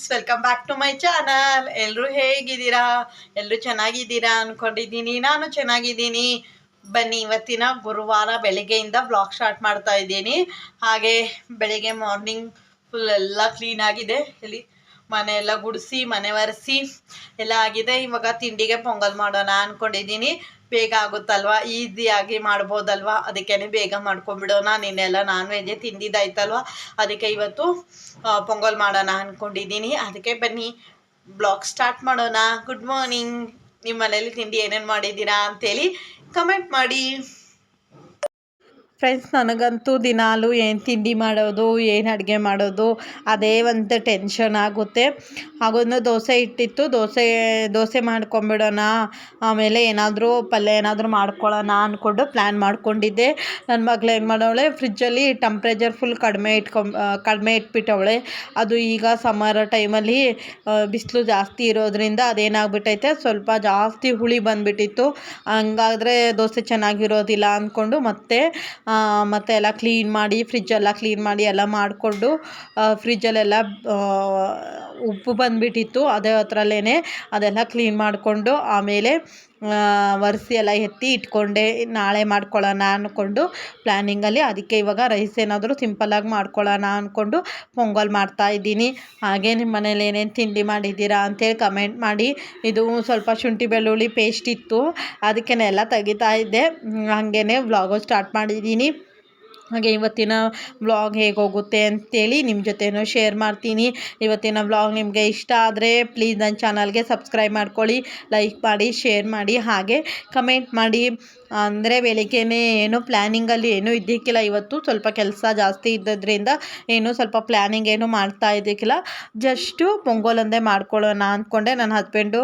Friends welcome back to my channel ಎಲ್ಲರೂ ಹೇಗಿದ್ದೀರಾ? ಎಲ್ಲರೂ ಚೆನ್ನಾಗಿದ್ದೀರಾ ಅಂದ್ಕೊಂಡಿದ್ದೀನಿ ನಾನು ಚೆನ್ನಾಗಿದ್ದೀನಿ. ಬನ್ನಿ, ಇವತ್ತಿನ ಗುರುವಾರ ಬೆಳಗ್ಗೆಯಿಂದ ಬ್ಲಾಗ್ ಸ್ಟಾರ್ಟ್ ಮಾಡ್ತಾ ಇದ್ದೀನಿ. ಹಾಗೆ ಬೆಳಿಗ್ಗೆ ಮಾರ್ನಿಂಗ್ ಫುಲ್ ಎಲ್ಲ ಕ್ಲೀನ್ ಆಗಿದೆ. ಇಲ್ಲಿ ಮನೆ ಎಲ್ಲ ಗುಡಿಸಿ, ಮನೆ ಒರೆಸಿ ಎಲ್ಲ ಆಗಿದೆ. ಇವಾಗ ತಿಂಡಿಗೆ ಪೊಂಗಲ್ ಮಾಡೋಣ ಅಂದ್ಕೊಂಡಿದ್ದೀನಿ ಬೇಗ ಆಗುತ್ತಲ್ವಾ? ಈಸಿಯಾಗಿ ಮಾಡ್ಬೋದಲ್ವಾ? ಅದಕ್ಕೇ ಬೇಗ ಮಾಡ್ಕೊಂಬಿಡೋಣ ನಿನ್ನೆಲ್ಲ ನಾನ್ ವೆಜ್ಜೇ ತಿಂದಿದ್ದಾಯ್ತಲ್ವ? ಅದಕ್ಕೆ ಇವತ್ತು ಪೊಂಗಲ್ ಮಾಡೋಣ ಅಂದ್ಕೊಂಡಿದ್ದೀನಿ ಅದಕ್ಕೆ ಬನ್ನಿ ಬ್ಲಾಗ್ ಸ್ಟಾರ್ಟ್ ಮಾಡೋಣ. ಗುಡ್ ಮಾರ್ನಿಂಗ್ ನಿಮ್ಮ ಮನೇಲಿ ತಿಂಡಿ ಏನೇನು ಮಾಡಿದ್ದೀರಾ ಅಂತೇಳಿ ಕಮೆಂಟ್ ಮಾಡಿ. ಫ್ರೆಂಡ್ಸ್ ನನಗಂತೂ ದಿನಾಲು ಏನು ತಿಂಡಿ ಮಾಡೋದು, ಏನು ಅಡುಗೆ ಮಾಡೋದು, ಅದೇ ಒಂದು ಟೆನ್ಷನ್ ಆಗುತ್ತೆ. ಹಾಗೊಂದು ದೋಸೆ ಇಟ್ಟಿತ್ತು. ದೋಸೆ ದೋಸೆ ಮಾಡ್ಕೊಂಬಿಡೋಣ, ಆಮೇಲೆ ಏನಾದರೂ ಪಲ್ಯ ಏನಾದರೂ ಮಾಡ್ಕೊಳ್ಳೋಣ ಅಂದ್ಕೊಂಡು ಪ್ಲ್ಯಾನ್ ಮಾಡ್ಕೊಂಡಿದ್ದೆ. ನನ್ನ ಮಗಳು ಏನು ಮಾಡೋವಳೆ ಫ್ರಿಜ್ಜಲ್ಲಿ ಟೆಂಪ್ರೇಚರ್ ಫುಲ್ ಕಡಿಮೆ ಇಟ್ಕೊಂಬ ಕಡಿಮೆ ಇಟ್ಬಿಟ್ಟವಳೆ. ಅದು ಈಗ ಸಮ್ಮರ್ ಟೈಮಲ್ಲಿ ಬಿಸಿಲು ಜಾಸ್ತಿ ಇರೋದ್ರಿಂದ ಅದೇನಾಗ್ಬಿಟ್ಟೈತೆ, ಸ್ವಲ್ಪ ಜಾಸ್ತಿ ಹುಳಿ ಬಂದುಬಿಟ್ಟಿತ್ತು. ಹಂಗಾದ್ರೆ ದೋಸೆ ಚೆನ್ನಾಗಿರೋದಿಲ್ಲ ಅಂದ್ಕೊಂಡು ಮತ್ತೆ ಮತ್ತೆ ಎಲ್ಲ ಕ್ಲೀನ್ ಮಾಡಿ ಫ್ರಿಜ್ಜೆಲ್ಲ ಕ್ಲೀನ್ ಮಾಡಿ ಎಲ್ಲ ಮಾಡಿಕೊಂಡು ಫ್ರಿಜ್ಜಲ್ಲೆಲ್ಲ ಉಪ್ಪು ಬಂದುಬಿಟ್ಟಿತ್ತು. ಅದೇ ಹತ್ರಲ್ಲೇ ಅದೆಲ್ಲ ಕ್ಲೀನ್ ಮಾಡಿಕೊಂಡು ಆಮೇಲೆ ಒರೆಸಿ ಎಲ್ಲ ಎತ್ತಿ ಇಟ್ಕೊಂಡೆ, ನಾಳೆ ಮಾಡ್ಕೊಳ್ಳೋಣ ಅಂದ್ಕೊಂಡು ಪ್ಲ್ಯಾನಿಂಗಲ್ಲಿ ಅದಕ್ಕೆ ಇವಾಗ ರೈಸ್ ಏನಾದರೂ ಸಿಂಪಲ್ಲಾಗಿ ಮಾಡ್ಕೊಳ್ಳೋಣ ಅಂದ್ಕೊಂಡು ಪೊಂಗಲ್ ಮಾಡ್ತಾ ಇದ್ದೀನಿ. ಹಾಗೆ ನಿಮ್ಮ ಮನೇಲಿ ಏನೇನು ತಿಂಡಿ ಮಾಡಿದ್ದೀರಾ ಅಂತೇಳಿ ಕಮೆಂಟ್ ಮಾಡಿ. ಇದು ಸ್ವಲ್ಪ ಶುಂಠಿ ಬೆಳ್ಳುಳ್ಳಿ ಪೇಸ್ಟ್ ಇತ್ತು. ಅದಕ್ಕೆ ಎಲ್ಲ ತೆಗಿತಾ ಇದ್ದೆ. ಹಾಗೇ ವ್ಲಾಗು ಸ್ಟಾರ್ಟ್ ಮಾಡಿದ್ದೀನಿ. ಹಾಗೆ ಇವತ್ತಿನ ವ್ಲಾಗ್ ಹೇಗೋಗುತ್ತೆ ಅಂತೇಳಿ ನಿಮ್ಮ ಜೊತೆನೂ ಶೇರ್ ಮಾಡ್ತೀನಿ. ಇವತ್ತಿನ ವ್ಲಾಗ್ ನಿಮಗೆ ಇಷ್ಟ ಆದರೆ ಪ್ಲೀಸ್ ನನ್ನ ಚಾನಲ್ಗೆ ಸಬ್ಸ್ಕ್ರೈಬ್ ಮಾಡ್ಕೊಳ್ಳಿ ಲೈಕ್ ಮಾಡಿ ಶೇರ್ ಮಾಡಿ, ಹಾಗೆ ಕಮೆಂಟ್ ಮಾಡಿ. ಅಂದರೆ ಬೆಳಿಗ್ಗೆನೇ ಏನು ಪ್ಲ್ಯಾನಿಂಗಲ್ಲಿ ಏನೂ ಇದ್ದಕ್ಕಿಲ್ಲ ಇವತ್ತು ಸ್ವಲ್ಪ ಕೆಲಸ ಜಾಸ್ತಿ ಇದ್ದದ್ರಿಂದ ಏನು ಸ್ವಲ್ಪ ಪ್ಲ್ಯಾನಿಂಗ್ ಏನು ಮಾಡ್ತಾ ಇದ್ದಕ್ಕಿಲ್ಲ ಜಸ್ಟು ಪೊಂಗಲ್ ಒಂದೇ ಮಾಡ್ಕೊಳ್ಳೋಣ ಅಂದ್ಕೊಂಡೆ. ನನ್ನ ಹಸ್ಬೆಂಡು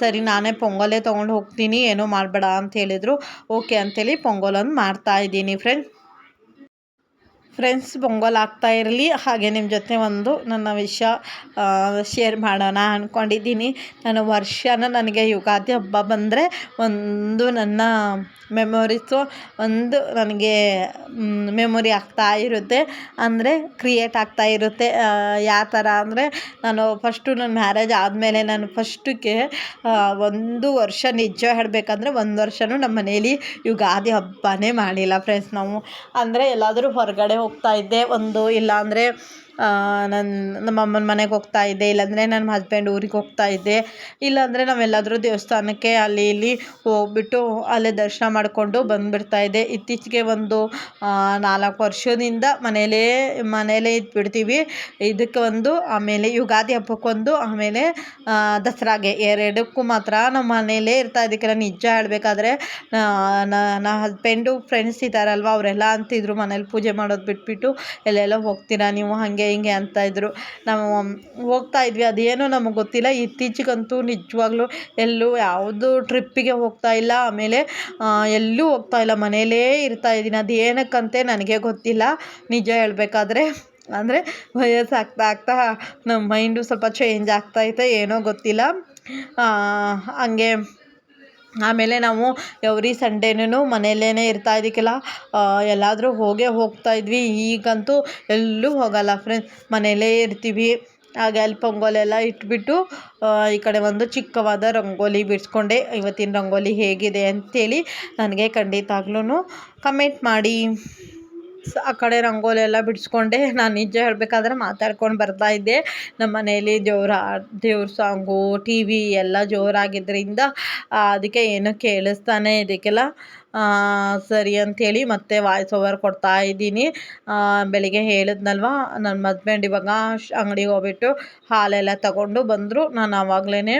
ಸರಿ ನಾನೇ ಪೊಂಗಲೇ ತೊಗೊಂಡು ಹೋಗ್ತೀನಿ. ಏನೂ ಮಾಡಬೇಡ ಅಂತ ಹೇಳಿದರು. ಓಕೆ ಅಂತೇಳಿ ಪೊಂಗಲೊಂದು ಮಾಡ್ತಾ ಇದ್ದೀನಿ ಫ್ರೆಂಡ್ಸ್ ಫ್ರೆಂಡ್ಸ್ ಪೊಂಗಲ್ ಆಗ್ತಾ ಇರಲಿ. ಹಾಗೆ ನಿಮ್ಮ ಜೊತೆ ಒಂದು ನನ್ನ ವಿಷಯ ಶೇರ್ ಮಾಡೋಣ ಅಂದ್ಕೊಂಡಿದ್ದೀನಿ ನಾನು ವರ್ಷನ ನನಗೆ ಯುಗಾದಿ ಹಬ್ಬ ಬಂದರೆ ಒಂದು ನನ್ನ ಮೆಮೊರೀಸು ಒಂದು ನನಗೆ ಮೆಮೊರಿ ಆಗ್ತಾ ಇರುತ್ತೆ. ಅಂದರೆ ಕ್ರಿಯೇಟ್ ಆಗ್ತಾ ಇರುತ್ತೆ. ಯಾವ ಥರ ಅಂದರೆ ನಾನು ಫಸ್ಟು ನನ್ನ ಮ್ಯಾರೇಜ್ ಆದಮೇಲೆ ನಾನು ಫಸ್ಟಿಗೆ ಒಂದು ವರ್ಷ ನಿಜ ಹೇಳಬೇಕಂದ್ರೆ ಒಂದು ವರ್ಷವೂ ನಮ್ಮ ಮನೇಲಿ ಯುಗಾದಿ ಹಬ್ಬನೇ ಮಾಡಿಲ್ಲ ಫ್ರೆಂಡ್ಸ್ ನಾವು. ಅಂದರೆ ಎಲ್ಲಾದರೂ ಹೊರಗಡೆ ಹೋಗ್ತಾ ಇದ್ದೆ. ಒಂದು ಇಲ್ಲಾಂದರೆ ನನ್ನ ನಮ್ಮ ಅಮ್ಮನ ಮನೆಗೆ ಹೋಗ್ತಾ ಇದ್ದೆ, ಇಲ್ಲಾಂದರೆ ನನ್ನ ಹಸ್ಬೆಂಡ್ ಊರಿಗೆ ಹೋಗ್ತಾ ಇದ್ದೆ. ಇಲ್ಲಾಂದರೆ ನಾವೆಲ್ಲಾದರೂ ದೇವಸ್ಥಾನಕ್ಕೆ ಅಲ್ಲಿ ಇಲ್ಲಿ ಹೋಗ್ಬಿಟ್ಟು ಅಲ್ಲೇ ದರ್ಶನ ಮಾಡಿಕೊಂಡು ಬಂದುಬಿಡ್ತಾ ಇದ್ದೆ. ಇತ್ತೀಚೆಗೆ ಒಂದು ನಾಲ್ಕು ವರ್ಷದಿಂದ ಮನೆಯಲ್ಲೇ ಮನೆಯಲ್ಲೇ ಇದ್ಬಿಡ್ತೀವಿ. ಇದಕ್ಕೆ ಒಂದು, ಆಮೇಲೆ ಯುಗಾದಿ ಹಬ್ಬಕ್ಕೊಂದು, ಆಮೇಲೆ ದಸರಾಗೆ ಎರಡಕ್ಕೂ ಮಾತ್ರ ನಮ್ಮ ಮನೆಯಲ್ಲೇ ಇರ್ತಾ ಇದಕ್ಕೆಲ್ಲ ನಿಜ ಹೇಳಬೇಕಾದ್ರೆ ನನ್ನ ಹಸ್ಬೆಂಡು ಫ್ರೆಂಡ್ಸ್ ಇದ್ದಾರಲ್ವ, ಅವರೆಲ್ಲ ಅಂತಿದ್ರು ಮನೇಲಿ ಪೂಜೆ ಮಾಡೋದು ಬಿಟ್ಬಿಟ್ಟು, ಎಲ್ಲೆಲ್ಲೋ ಹೋಗ್ತೀರಾ ನೀವು ಹಾಗೆ ಹಿಂಗೆ ಅಂತ ಇದ್ದರು ನಾವು ಹೋಗ್ತಾ ಇದ್ವಿ. ಅದೇನೋ ನಮಗೆ ಗೊತ್ತಿಲ್ಲ. ಇತ್ತೀಚಿಗಂತೂ ನಿಜವಾಗ್ಲೂ ಎಲ್ಲೂ ಯಾವುದೂ ಟ್ರಿಪ್ಪಿಗೆ ಹೋಗ್ತಾ ಇಲ್ಲ. ಆಮೇಲೆ ಎಲ್ಲೂ ಹೋಗ್ತಾ ಇಲ್ಲ. ಮನೆಯಲ್ಲೇ ಇರ್ತಾ ಇದ್ದೀನಿ. ಅದು ಏನಕ್ಕಂತೆ ನನಗೆ ಗೊತ್ತಿಲ್ಲ. ನಿಜ ಹೇಳಬೇಕಾದ್ರೆ, ಅಂದರೆ ವಯಸ್ಸಾಗ್ತಾ ಆಗ್ತಾ ನಮ್ಮ ಮೈಂಡು ಸ್ವಲ್ಪ ಚೇಂಜ್ ಆಗ್ತಾ ಆಗ್ತೈತೆ ಏನೋ ಗೊತ್ತಿಲ್ಲ. ಹಂಗೆ ಆಮೇಲೆ ನಾವು ಎವ್ರಿ ಸಂಡೇನು ಮನೆಯಲ್ಲೇ ಇರ್ತಾ ಇದಕ್ಕೆಲ್ಲ ಎಲ್ಲಾದರೂ ಹೋಗೇ ಹೋಗ್ತಾ ಇದ್ವಿ. ಈಗಂತೂ ಎಲ್ಲೂ ಹೋಗಲ್ಲ ಫ್ರೆಂಡ್ಸ್ ಮನೆಯಲ್ಲೇ ಇರ್ತೀವಿ. ಆಗ ಅಲ್ಲಿ ಪೊಂಗಲ್ ಎಲ್ಲ ಇಟ್ಬಿಟ್ಟು ಈ ಕಡೆ ಒಂದು ಚಿಕ್ಕವಾದ ರಂಗೋಲಿ ಬಿಡಿಸ್ಕೊಂಡೆ. ಇವತ್ತಿನ ರಂಗೋಲಿ ಹೇಗಿದೆ ಅಂತೇಳಿ ನನಗೆ ಖಂಡಿತಾಗ್ಲೂ ಕಮೆಂಟ್ ಮಾಡಿ. ಆ ಕಡೆ ರಂಗೋಲಿ ಎಲ್ಲ ಬಿಡಿಸ್ಕೊಂಡೆ. ನಾನು ನಿಜ ಹೇಳಬೇಕಾದ್ರೆ ಮಾತಾಡ್ಕೊಂಡು ಬರ್ತಾ ಇದ್ದೆ. ನಮ್ಮ ಮನೆಯಲ್ಲಿ ದೇವ್ರ ದೇವ್ರ ಸಾಂಗು ಟಿ ವಿ ಎಲ್ಲ ಜೋರಾಗಿದ್ದರಿಂದ ಅದಕ್ಕೆ ಏನೂ ಕೇಳಿಸ್ತಾನೆ ಇದಕ್ಕೆಲ್ಲ ಸರಿ ಅಂಥೇಳಿ ಮತ್ತೆ ವಾಯ್ಸ್ ಓವರ್ ಕೊಡ್ತಾ ಇದ್ದೀನಿ. ಬೆಳಿಗ್ಗೆ ಹೇಳಿದ್ನಲ್ವ ನನ್ನ ಹಸ್ಬೆಂಡ್ ಇವಾಗ ಅಂಗಡಿಗೆ ಹೋಗ್ಬಿಟ್ಟು ಹಾಲೆಲ್ಲ ತಗೊಂಡು ಬಂದರು. ನಾನು ಆವಾಗಲೇ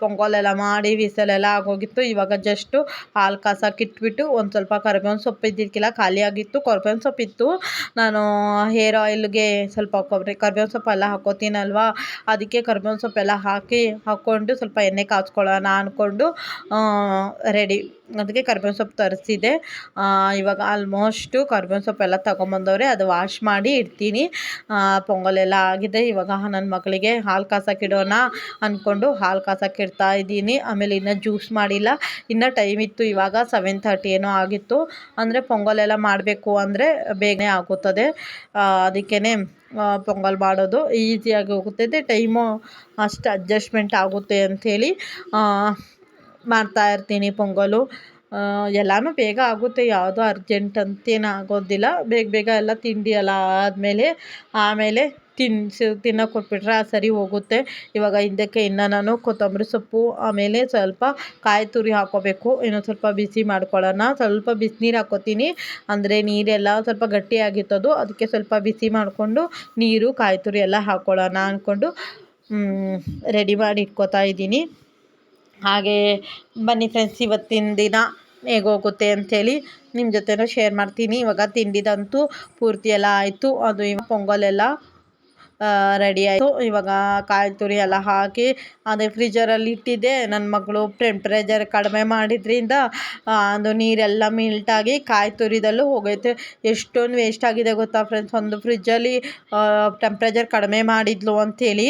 ಪೊಂಗಲ್ ಎಲ್ಲ ಮಾಡಿ ವಿಸಲೆಲ್ಲ ಆಗೋಗಿತ್ತು. ಇವಾಗ ಜಸ್ಟು ಹಾಲು ಕಾಸಕ್ಕೆ ಇಟ್ಬಿಟ್ಟು ಒಂದು ಸ್ವಲ್ಪ ಕರ್ಬೇವಿನ ಸೊಪ್ಪು ಇದ್ದಿದ್ದಕ್ಕಿಲ್ಲ ಖಾಲಿಯಾಗಿತ್ತು ಕರ್ಬೇವಿನ ಸೊಪ್ಪಿತ್ತು ನಾನು ಹೇರ್ ಆಯಿಲ್ಗೆ ಸ್ವಲ್ಪ ಕೊಬ್ಬರಿ, ಕರ್ಬೇವಿನ ಸೊಪ್ಪು ಎಲ್ಲ ಹಾಕ್ಕೋತೀನಲ್ವ ಅದಕ್ಕೆ ಕರ್ಬೇವಿನ ಸೊಪ್ಪೆಲ್ಲ ಹಾಕಿ, ಹಾಕ್ಕೊಂಡು ಸ್ವಲ್ಪ ಎಣ್ಣೆ ಕಾಯ್ಸ್ಕೊಳ್ಳೋಣ ಅಂದ್ಕೊಂಡು ರೆಡಿ ಅದಕ್ಕೆ ಕರ್ಬೇವಿನ ಸೊಪ್ಪು ತರಿಸಿದೆ. ಇವಾಗ ಆಲ್ಮೋಸ್ಟು ಕರ್ಬೇವಿನ ಸೊಪ್ಪೆಲ್ಲ ತೊಗೊಂಬಂದವ್ರೆ, ಅದು ವಾಶ್ ಮಾಡಿ ಇಡ್ತೀನಿ. ಪೊಂಗಲೆಲ್ಲ ಆಗಿದೆ. ಇವಾಗ ನನ್ನ ಮಗಳಿಗೆ ಹಾಲು ಕಾಸಕ್ಕಿಡೋಣ ಅಂದ್ಕೊಂಡು ಹಾಲು ಕಾಸಕ್ಕಿಡ್ತಾ ಇದ್ದೀನಿ. ಆಮೇಲೆ ಇನ್ನೂ ಜ್ಯೂಸ್ ಮಾಡಿಲ್ಲ. ಇನ್ನೂ ಟೈಮ್ ಇತ್ತು, ಇವಾಗ ಸೆವೆನ್ ತರ್ಟಿ ಏನೋ ಆಗಿತ್ತು. ಅಂದರೆ ಪೊಂಗಲೆಲ್ಲ ಮಾಡಬೇಕು ಅಂದರೆ ಬೇಗನೆ ಆಗುತ್ತದೆ. ಅದಕ್ಕೇ ಪೊಂಗಲ್ ಮಾಡೋದು ಈಸಿಯಾಗಿ ಹೋಗುತ್ತದೆ ಟೈಮು ಅಷ್ಟು ಅಡ್ಜಸ್ಟ್ಮೆಂಟ್ ಆಗುತ್ತೆ ಅಂಥೇಳಿ ಮಾಡ್ತಾಯಿರ್ತೀನಿ ಪೊಂಗಲು. ಎಲ್ಲನೂ ಬೇಗ ಆಗುತ್ತೆ, ಯಾವುದೂ ಅರ್ಜೆಂಟ್ ಅಂತೇನು ಆಗೋದಿಲ್ಲ. ಬೇಗ ಬೇಗ ಎಲ್ಲ ತಿಂಡಿ ಎಲ್ಲ ಆದಮೇಲೆ, ಆಮೇಲೆ ತಿನ್ನಿಸಿ ತಿನ್ನೋಕೆ ಕೊಟ್ಬಿಟ್ರೆ ಸರಿ ಹೋಗುತ್ತೆ. ಇವಾಗ ಹಿಂದಕ್ಕೆ ಇನ್ನು ನಾನು ಕೊತ್ತಂಬರಿ ಸೊಪ್ಪು, ಆಮೇಲೆ ಸ್ವಲ್ಪ ಕಾಯಿ ತುರಿ ಹಾಕ್ಕೋಬೇಕು ಇನ್ನೊಂದು ಸ್ವಲ್ಪ ಬಿಸಿ ಮಾಡ್ಕೊಳ್ಳೋಣ. ಸ್ವಲ್ಪ ಬಿಸಿನೀರು ಹಾಕೋತೀನಿ. ಅಂದರೆ ನೀರೆಲ್ಲ ಸ್ವಲ್ಪ ಗಟ್ಟಿಯಾಗಿತ್ತದು ಅದಕ್ಕೆ ಸ್ವಲ್ಪ ಬಿಸಿ ಮಾಡಿಕೊಂಡು ನೀರು, ಕಾಯಿ ತುರಿ ಎಲ್ಲ ಹಾಕ್ಕೊಳ್ಳೋಣ ಅಂದ್ಕೊಂಡು ರೆಡಿ ಮಾಡಿ ಇಟ್ಕೋತಾ ಇದ್ದೀನಿ. ಹಾಗೇ ಬನ್ನಿ ಫ್ರೆಂಡ್ಸ್ ಇವತ್ತಿನ ದಿನ ಹೇಗೋಗುತ್ತೆ ಅಂಥೇಳಿ ನಿಮ್ಮ ಜೊತೆನೂ ಶೇರ್ ಮಾಡ್ತೀನಿ. ಇವಾಗ ತಿಂಡಿದಂತೂ ಪೂರ್ತಿ ಎಲ್ಲ ಆಯಿತು. ಅದು ಇವಾಗ ಪೊಂಗಲೆಲ್ಲ ರೆಡಿ ಆಯಿತು. ಇವಾಗ ಕಾಯಿ ತುರಿ ಎಲ್ಲ ಹಾಕಿ ಅದೇ ಫ್ರಿಜರಲ್ಲಿ ಇಟ್ಟಿದ್ದೆ. ನನ್ನ ಮಗಳು ಟೆಂಪ್ರೇಚರ್ ಕಡಿಮೆ ಮಾಡಿದ್ರಿಂದ ಅದು ನೀರೆಲ್ಲ ಮಿಲ್ಟಾಗಿ ಕಾಯಿ ತುರಿದಲ್ಲೂ ಹೋಗೈತೆ. ಎಷ್ಟೊಂದು ವೇಸ್ಟ್ ಆಗಿದೆ ಗೊತ್ತಾ ಫ್ರೆಂಡ್ಸ್ ಒಂದು ಫ್ರಿಜ್ಜಲ್ಲಿ ಟೆಂಪ್ರೇಚರ್ ಕಡಿಮೆ ಮಾಡಿದ್ಲು ಅಂಥೇಳಿ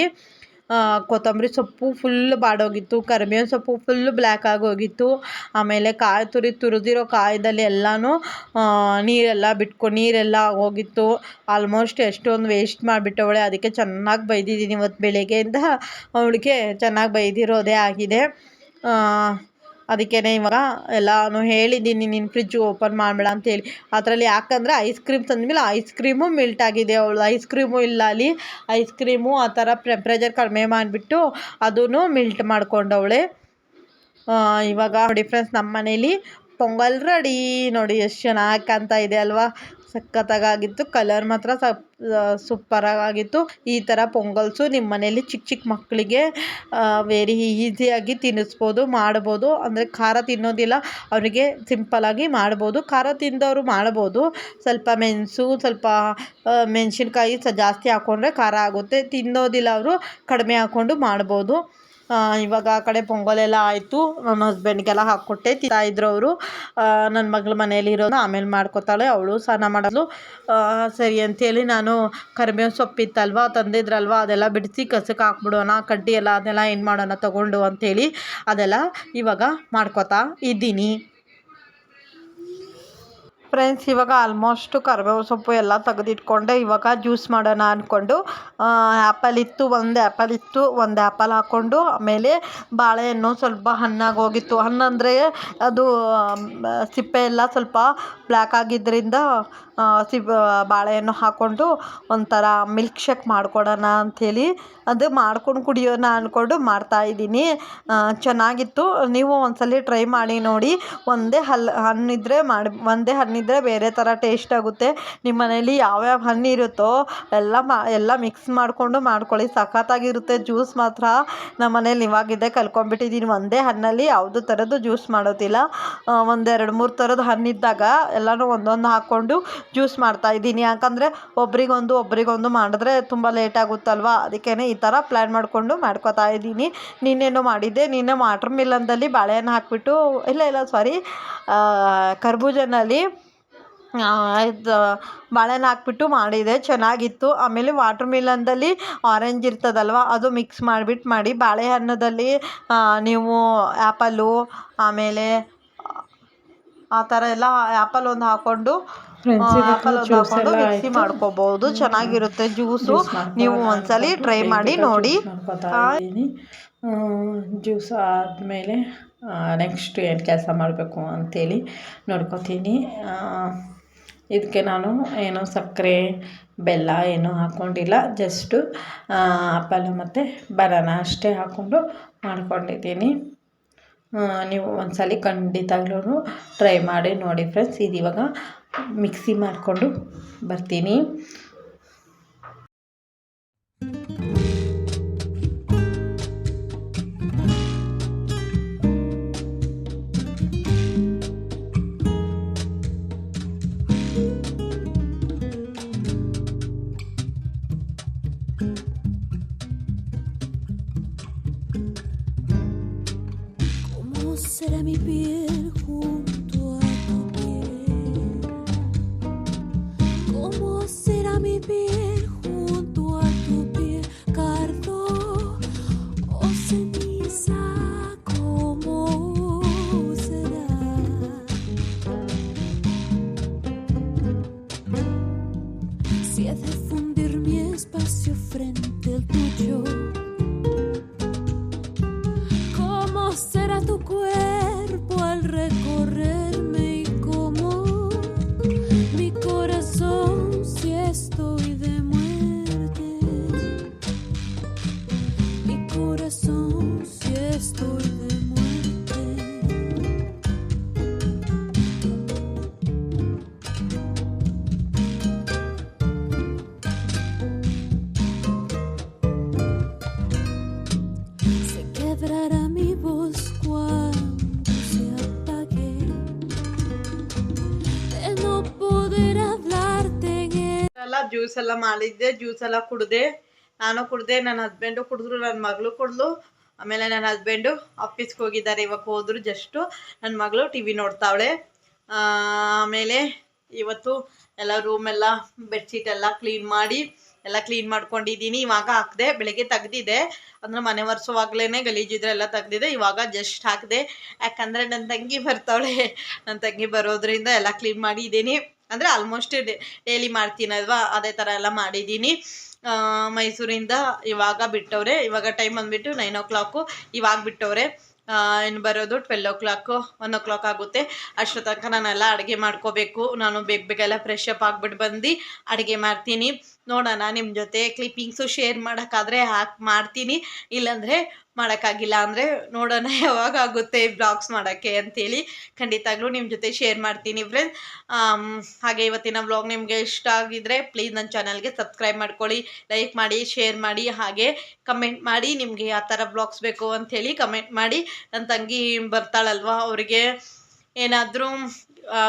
ಕೊತ್ತಂಬರಿ ಸೊಪ್ಪು ಫುಲ್ ಬಾಡೋಗಿತ್ತು, ಕರಿಬೇವಿನ ಸೊಪ್ಪು ಫುಲ್ ಬ್ಲ್ಯಾಕ್ ಆಗೋಗಿತ್ತು. ಆಮೇಲೆ ಕಾಯಿ ತುರಿ, ತುರಿದಿರೋ ಕಾಯಿದಲ್ಲಿ ಎಲ್ಲನೂ ನೀರೆಲ್ಲ ಬಿಟ್ಕೊ, ನೀರೆಲ್ಲ ಹೋಗಿತ್ತು ಆಲ್ಮೋಸ್ಟ್ ಎಷ್ಟೊಂದು ವೇಸ್ಟ್ ಮಾಡಿಬಿಟ್ಟವಳೆ. ಅದಕ್ಕೆ ಚೆನ್ನಾಗಿ ಬೈದಿದ್ದೀನಿ ಇವತ್ತು ಬೆಳಗ್ಗೆಯಿಂದ. ಅವಳಿಗೆ ಚೆನ್ನಾಗಿ ಬೈದಿರೋದೇ ಆಗಿದೆ. ಅದಕ್ಕೇ ಇವಾಗ ಎಲ್ಲನೂ ಹೇಳಿದ್ದೀನಿ ನಿನ್ನ ಫ್ರಿಜ್ ಓಪನ್ ಮಾಡಬೇಡ ಅಂತೇಳಿ ಅದರಲ್ಲಿ ಯಾಕಂದರೆ ಐಸ್ ಕ್ರೀಮ್ ತಂದಮೇಲೆ ಐಸ್ ಕ್ರೀಮು ಮಿಲ್ಟ್ ಆಗಿದೆ ಅವಳು ಐಸ್ ಕ್ರೀಮು ಇಲ್ಲ ಅಲ್ಲಿ. ಐಸ್ ಕ್ರೀಮು ಆ ಥರ ಟೆಂಪ್ರೇಚರ್ ಕಡಿಮೆ ಮಾಡಿಬಿಟ್ಟು ಅದೂ ಮಿಲ್ಟ್ ಮಾಡ್ಕೊಂಡವಳೆ. ಇವಾಗ ನೋಡಿ ಫ್ರೆಂಡ್ಸ್ ನಮ್ಮ ಮನೇಲಿ ಪೊಂಗಲ್ ರೆಡಿ ನೋಡಿ ಎಷ್ಟು ಚೆನ್ನಾಗಿ ಕಾಣ್ತಾ ಇದೆ ಅಲ್ವಾ? ಸಖತ್ತಾಗಿತ್ತು. ಕಲರ್ ಮಾತ್ರ ಸೂಪರಾಗಿತ್ತು ಈ ಥರ ಪೊಂಗಲ್ಸು ನಿಮ್ಮ ಮನೇಲಿ ಚಿಕ್ಕ ಚಿಕ್ಕ ಮಕ್ಕಳಿಗೆ ವೆರಿ ಈಸಿಯಾಗಿ ತಿನ್ನಿಸ್ಬೋದು, ಮಾಡ್ಬೋದು. ಅಂದರೆ ಖಾರ ತಿನ್ನೋದಿಲ್ಲ, ಅವರಿಗೆ ಸಿಂಪಲಾಗಿ ಮಾಡ್ಬೋದು. ಖಾರ ತಿಂದವರು ಮಾಡ್ಬೋದು. ಸ್ವಲ್ಪ ಮೆಣಸು, ಸ್ವಲ್ಪ ಮೆಣಸಿನ್ಕಾಯಿ ಸ ಜಾಸ್ತಿ ಹಾಕ್ಕೊಂಡ್ರೆ ಖಾರ ಆಗುತ್ತೆ. ತಿನ್ನೋದಿಲ್ಲ ಅವರು, ಕಡಿಮೆ ಹಾಕ್ಕೊಂಡು ಮಾಡ್ಬೋದು. ಇವಾಗ ಆ ಕಡೆ ಪೊಂಗಲೆಲ್ಲ ಆಯಿತು. ನನ್ನ ಹಸ್ಬೆಂಡ್ಗೆಲ್ಲ ಹಾಕ್ಕೊಟ್ಟೆ. ಇದ್ರು ಅವರು. ನನ್ನ ಮಗಳ ಮನೇಲಿರೋನು ಆಮೇಲೆ ಮಾಡ್ಕೊತಾಳೆ. ಅವಳು ಸ್ನಾನ ಮಾಡಲು ಸರಿ ಅಂತೇಳಿ ನಾನು ಕರಿಬೇವು ಸೊಪ್ಪಿತ್ತಲ್ವ ತಂದಿದ್ರಲ್ವ, ಅದೆಲ್ಲ ಬಿಡಿಸಿ ಕಸಕ್ಕೆ ಹಾಕ್ಬಿಡೋಣ, ಕಡ್ಡಿ ಎಲ್ಲ ಅದೆಲ್ಲ ಏನು ಮಾಡೋಣ ತೊಗೊಂಡು ಅಂಥೇಳಿ ಅದೆಲ್ಲ ಇವಾಗ ಮಾಡ್ಕೊತಾ ಇದ್ದೀನಿ. ಫ್ರೆಂಡ್ಸ್ ಇವಾಗ ಆಲ್ಮೋಸ್ಟು ಕರಿಬೇವು ಸೊಪ್ಪು ಎಲ್ಲ ತೆಗೆದಿಟ್ಕೊಂಡೆ. ಇವಾಗ ಜ್ಯೂಸ್ ಮಾಡೋಣ ಅಂದ್ಕೊಂಡು ಆ್ಯಪಲ್ ಇತ್ತು, ಒಂದು ಆ್ಯಪಲ್ ಇತ್ತು, ಒಂದು ಆ್ಯಪಲ್ ಹಾಕ್ಕೊಂಡು ಆಮೇಲೆ ಬಾಳೆಹಣ್ಣು ಸ್ವಲ್ಪ ಹಣ್ಣಾಗಿ ಹೋಗಿತ್ತು. ಹಣ್ಣಂದರೆ ಅದು ಸಿಪ್ಪೆ ಎಲ್ಲ ಸ್ವಲ್ಪ ಬ್ಲ್ಯಾಕ್ ಆಗಿದ್ದರಿಂದ ಸಿ ಬಾಳೆಹಣ್ಣು ಹಾಕ್ಕೊಂಡು ಒಂಥರ ಮಿಲ್ಕ್ ಶೇಕ್ ಮಾಡಿಕೊಡೋಣ ಅಂಥೇಳಿ ಅದು ಮಾಡ್ಕೊಂಡು ಕುಡಿಯೋಣ ಅಂದ್ಕೊಂಡು ಮಾಡ್ತಾಯಿದ್ದೀನಿ ಚೆನ್ನಾಗಿತ್ತು. ನೀವು ಒಂದ್ಸಲ ಟ್ರೈ ಮಾಡಿ ನೋಡಿ. ಒಂದೇ ಹಲ್, ಹಣ್ಣಿದ್ರೆ ಮಾಡಿ, ಒಂದೇ ಹಣ್ಣಿದ್ದರೆ ಬೇರೆ ಥರ ಟೇಸ್ಟ್ ಆಗುತ್ತೆ. ನಿಮ್ಮ ಮನೇಲಿ ಯಾವ್ಯಾವ ಹಣ್ಣು ಇರುತ್ತೋ ಎಲ್ಲ ಮಾ, ಎಲ್ಲ ಮಿಕ್ಸ್ ಮಾಡಿಕೊಂಡು ಮಾಡ್ಕೊಳ್ಳಿ. ಸಖತ್ತಾಗಿರುತ್ತೆ ಜ್ಯೂಸ್ ಮಾತ್ರ. ನಮ್ಮ ಮನೇಲಿ ಇವಾಗಿದೆ ಕಲ್ತ್ಕೊಂಡ್ಬಿಟ್ಟಿದ್ದೀನಿ. ಒಂದೇ ಹಣ್ಣಲ್ಲಿ ಯಾವುದೂ ಥರದ್ದು ಜ್ಯೂಸ್ ಮಾಡೋದಿಲ್ಲ. ಒಂದೆರಡು ಮೂರು ಥರದ ಹಣ್ಣಿದ್ದಾಗ ಎಲ್ಲನೂ ಒಂದೊಂದು ಹಾಕ್ಕೊಂಡು ಜ್ಯೂಸ್ ಮಾಡ್ತಾಯಿದ್ದೀನಿ ಯಾಕಂದರೆ ಒಬ್ರಿಗೊಂದು ಒಬ್ರಿಗೊಂದು ಮಾಡಿದ್ರೆ ತುಂಬ ಲೇಟ್ ಆಗುತ್ತಲ್ವ? ಅದಕ್ಕೇ ಈ ಥರ ಪ್ಲ್ಯಾನ್ ಮಾಡಿಕೊಂಡು ಮಾಡ್ಕೊತಾ ಇದ್ದೀನಿ. ನಿನ್ನೇನು ಮಾಡಿದ್ದೆ, ನಿನ್ನೆ ವಾಟ್ರ್ ಮಿಲನ್ದಲ್ಲಿ ಬಾಳೆಹಣ್ಣು ಹಾಕಿಬಿಟ್ಟು, ಇಲ್ಲ ಇಲ್ಲ ಸಾರಿ ಕರ್ಬೂಜನಲ್ಲಿ ಇದು, ಬಾಳೆಹಣ್ಣು ಹಾಕ್ಬಿಟ್ಟು ಮಾಡಿದೆ. ಚೆನ್ನಾಗಿತ್ತು. ಆಮೇಲೆ ವಾಟ್ರ್ ಮಿಲನ್ದಲ್ಲಿ ಆರೆಂಜ್ ಇರ್ತದಲ್ವ, ಅದು ಮಿಕ್ಸ್ ಮಾಡಿಬಿಟ್ಟು ಮಾಡಿ ಬಾಳೆಹಣ್ಣದಲ್ಲಿ ನೀವು ಆ್ಯಪಲ್ಲು ಆಮೇಲೆ ಆ ಥರ ಎಲ್ಲ ಆ್ಯಪಲ್ ಒಂದು ಹಾಕ್ಕೊಂಡು ಮಿಕ್ಸಿ ಮಾಡ್ಕೋಬಹುದು ಚೆನ್ನಾಗಿರುತ್ತೆ ಜ್ಯೂಸು ನೀವು ಒಂದ್ಸಲ ಟ್ರೈ ಮಾಡಿ ನೋಡಿ. ಜ್ಯೂಸ್ ಆದಮೇಲೆ ನೆಕ್ಸ್ಟ್ ಏನು ಕೆಲಸ ಮಾಡಬೇಕು ಅಂಥೇಳಿ ನೋಡ್ಕೋತೀನಿ. ಇದಕ್ಕೆ ನಾನು ಏನು ಸಕ್ಕರೆ ಬೆಲ್ಲ ಏನೂ ಹಾಕ್ಕೊಂಡಿಲ್ಲ ಜಸ್ಟು ಆಪಲ್ ಮತ್ತು ಬನಾನ ಅಷ್ಟೇ ಹಾಕ್ಕೊಂಡು ಮಾಡ್ಕೊಂಡಿದ್ದೀನಿ. ನೀವು ಒಂದ್ಸಲ ಖಂಡಿತಾಗ್ಲೂ ಟ್ರೈ ಮಾಡಿ ನೋಡಿ ಫ್ರೆಂಡ್ಸ್ ಇದು ಇವಾಗ ಮಿಕ್ಸಿ ಮಾಡಿಕೊಂಡು ಬರ್ತೀನಿ. ಜ್ಯೂಸ್ ಎಲ್ಲ ಮಾಡಿದ್ದೆ, ಜ್ಯೂಸ್ ಎಲ್ಲ ಕುಡ್ದೆ. ನಾನು ಕುಡಿದೆ ನನ್ನ ಹಸ್ಬೆಂಡು ಕುಡಿದ್ರು ನನ್ನ ಮಗಳು ಕುಡಿದ್ಲು. ಆಮೇಲೆ ನನ್ನ ಹಸ್ಬೆಂಡು ಆಫೀಸ್ಗೆ ಹೋಗಿದ್ದಾರೆ, ಇವಾಗ ಹೋದ್ರು ಜಸ್ಟು ನನ್ನ ಮಗಳು ಟಿ ವಿ ನೋಡ್ತಾವಳೆ. ಆಮೇಲೆ ಇವತ್ತು ಎಲ್ಲ ರೂಮ್ ಎಲ್ಲ ಬೆಡ್ಶೀಟ್ ಎಲ್ಲ ಕ್ಲೀನ್ ಮಾಡಿ, ಎಲ್ಲ ಕ್ಲೀನ್ ಮಾಡ್ಕೊಂಡಿದ್ದೀನಿ. ಇವಾಗ ಹಾಕಿದೆ, ಬೆಳಿಗ್ಗೆ ತೆಗ್ದಿದೆ. ಅಂದ್ರೆ ಮನೆ ಒರೆಸುವಾಗ್ಲೇ ಗಲೀಜಿದ್ರೆ ಎಲ್ಲ ತೆಗ್ದಿದೆ. ಇವಾಗ ಜಸ್ಟ್ ಹಾಕಿದೆ. ಯಾಕಂದರೆ ನನ್ನ ತಂಗಿ ಬರ್ತಾವಳೆ. ನನ್ನ ತಂಗಿ ಬರೋದ್ರಿಂದ ಎಲ್ಲ ಕ್ಲೀನ್ ಮಾಡಿದ್ದೀನಿ. ಅಂದರೆ ಆಲ್ಮೋಸ್ಟ್ ಡೈಲಿ ಮಾಡ್ತೀನಲ್ವಾ ಅದೇ ಥರ ಎಲ್ಲ ಮಾಡಿದ್ದೀನಿ. ಮೈಸೂರಿಂದ ಇವಾಗ ಬಿಟ್ಟವ್ರೆ. ಇವಾಗ ಟೈಮ್ ಬಂದ್ಬಿಟ್ಟು ನೈನ್ ಓ ಕ್ಲಾಕು ಇವಾಗ ಬಿಟ್ಟವ್ರೆ. ಇನ್ನು ಬರೋದು twelve o'clock one o'clock ಆಗುತ್ತೆ. ಅಷ್ಟೋ ತನಕ ನಾನೆಲ್ಲ ಅಡುಗೆ ಮಾಡ್ಕೋಬೇಕು. ನಾನು ಬೇಗ ಬೇಗ ಎಲ್ಲ ಫ್ರೆಶ್ ಅಪ್ ಆಗ್ಬಿಟ್ಟು ಬಂದು ಅಡುಗೆ ಮಾಡ್ತೀನಿ. ನೋಡೋಣ ನಿಮ್ಮ ಜೊತೆ ಕ್ಲಿಪ್ಪಿಂಗ್ಸು ಶೇರ್ ಮಾಡೋಕ್ಕಾದ್ರೆ ಹಾಕಿ, ಮಾಡ್ತೀನಿ. ಇಲ್ಲಾಂದರೆ ಮಾಡೋಕ್ಕಾಗಿಲ್ಲ ಅಂದರೆ ನೋಡೋಣ ಯಾವಾಗ ಆಗುತ್ತೆ ಬ್ಲಾಗ್ಸ್ ಮಾಡೋಕ್ಕೆ ಅಂಥೇಳಿ ಖಂಡಿತಾಗ್ಲೂ ನಿಮ್ಮ ಜೊತೆ ಶೇರ್ ಮಾಡ್ತೀನಿ ಫ್ರೆಂಡ್ಸ್ ಹಾಗೆ ಇವತ್ತಿನ ಬ್ಲಾಗ್ ನಿಮಗೆ ಇಷ್ಟ ಆಗಿದ್ರೆ ಪ್ಲೀಸ್ ನನ್ನ ಚಾನಲ್ಗೆ ಸಬ್ಸ್ಕ್ರೈಬ್ ಮಾಡ್ಕೊಳ್ಳಿ ಲೈಕ್ ಮಾಡಿ ಶೇರ್ ಮಾಡಿ, ಹಾಗೆ ಕಮೆಂಟ್ ಮಾಡಿ. ನಿಮಗೆ ಯಾವ ಥರ ಬ್ಲಾಗ್ಸ್ ಬೇಕು ಅಂಥೇಳಿ ಕಮೆಂಟ್ ಮಾಡಿ. ನನ್ನ ತಂಗಿ ಬರ್ತಾಳಲ್ವ, ಅವರಿಗೆ ಏನಾದರೂ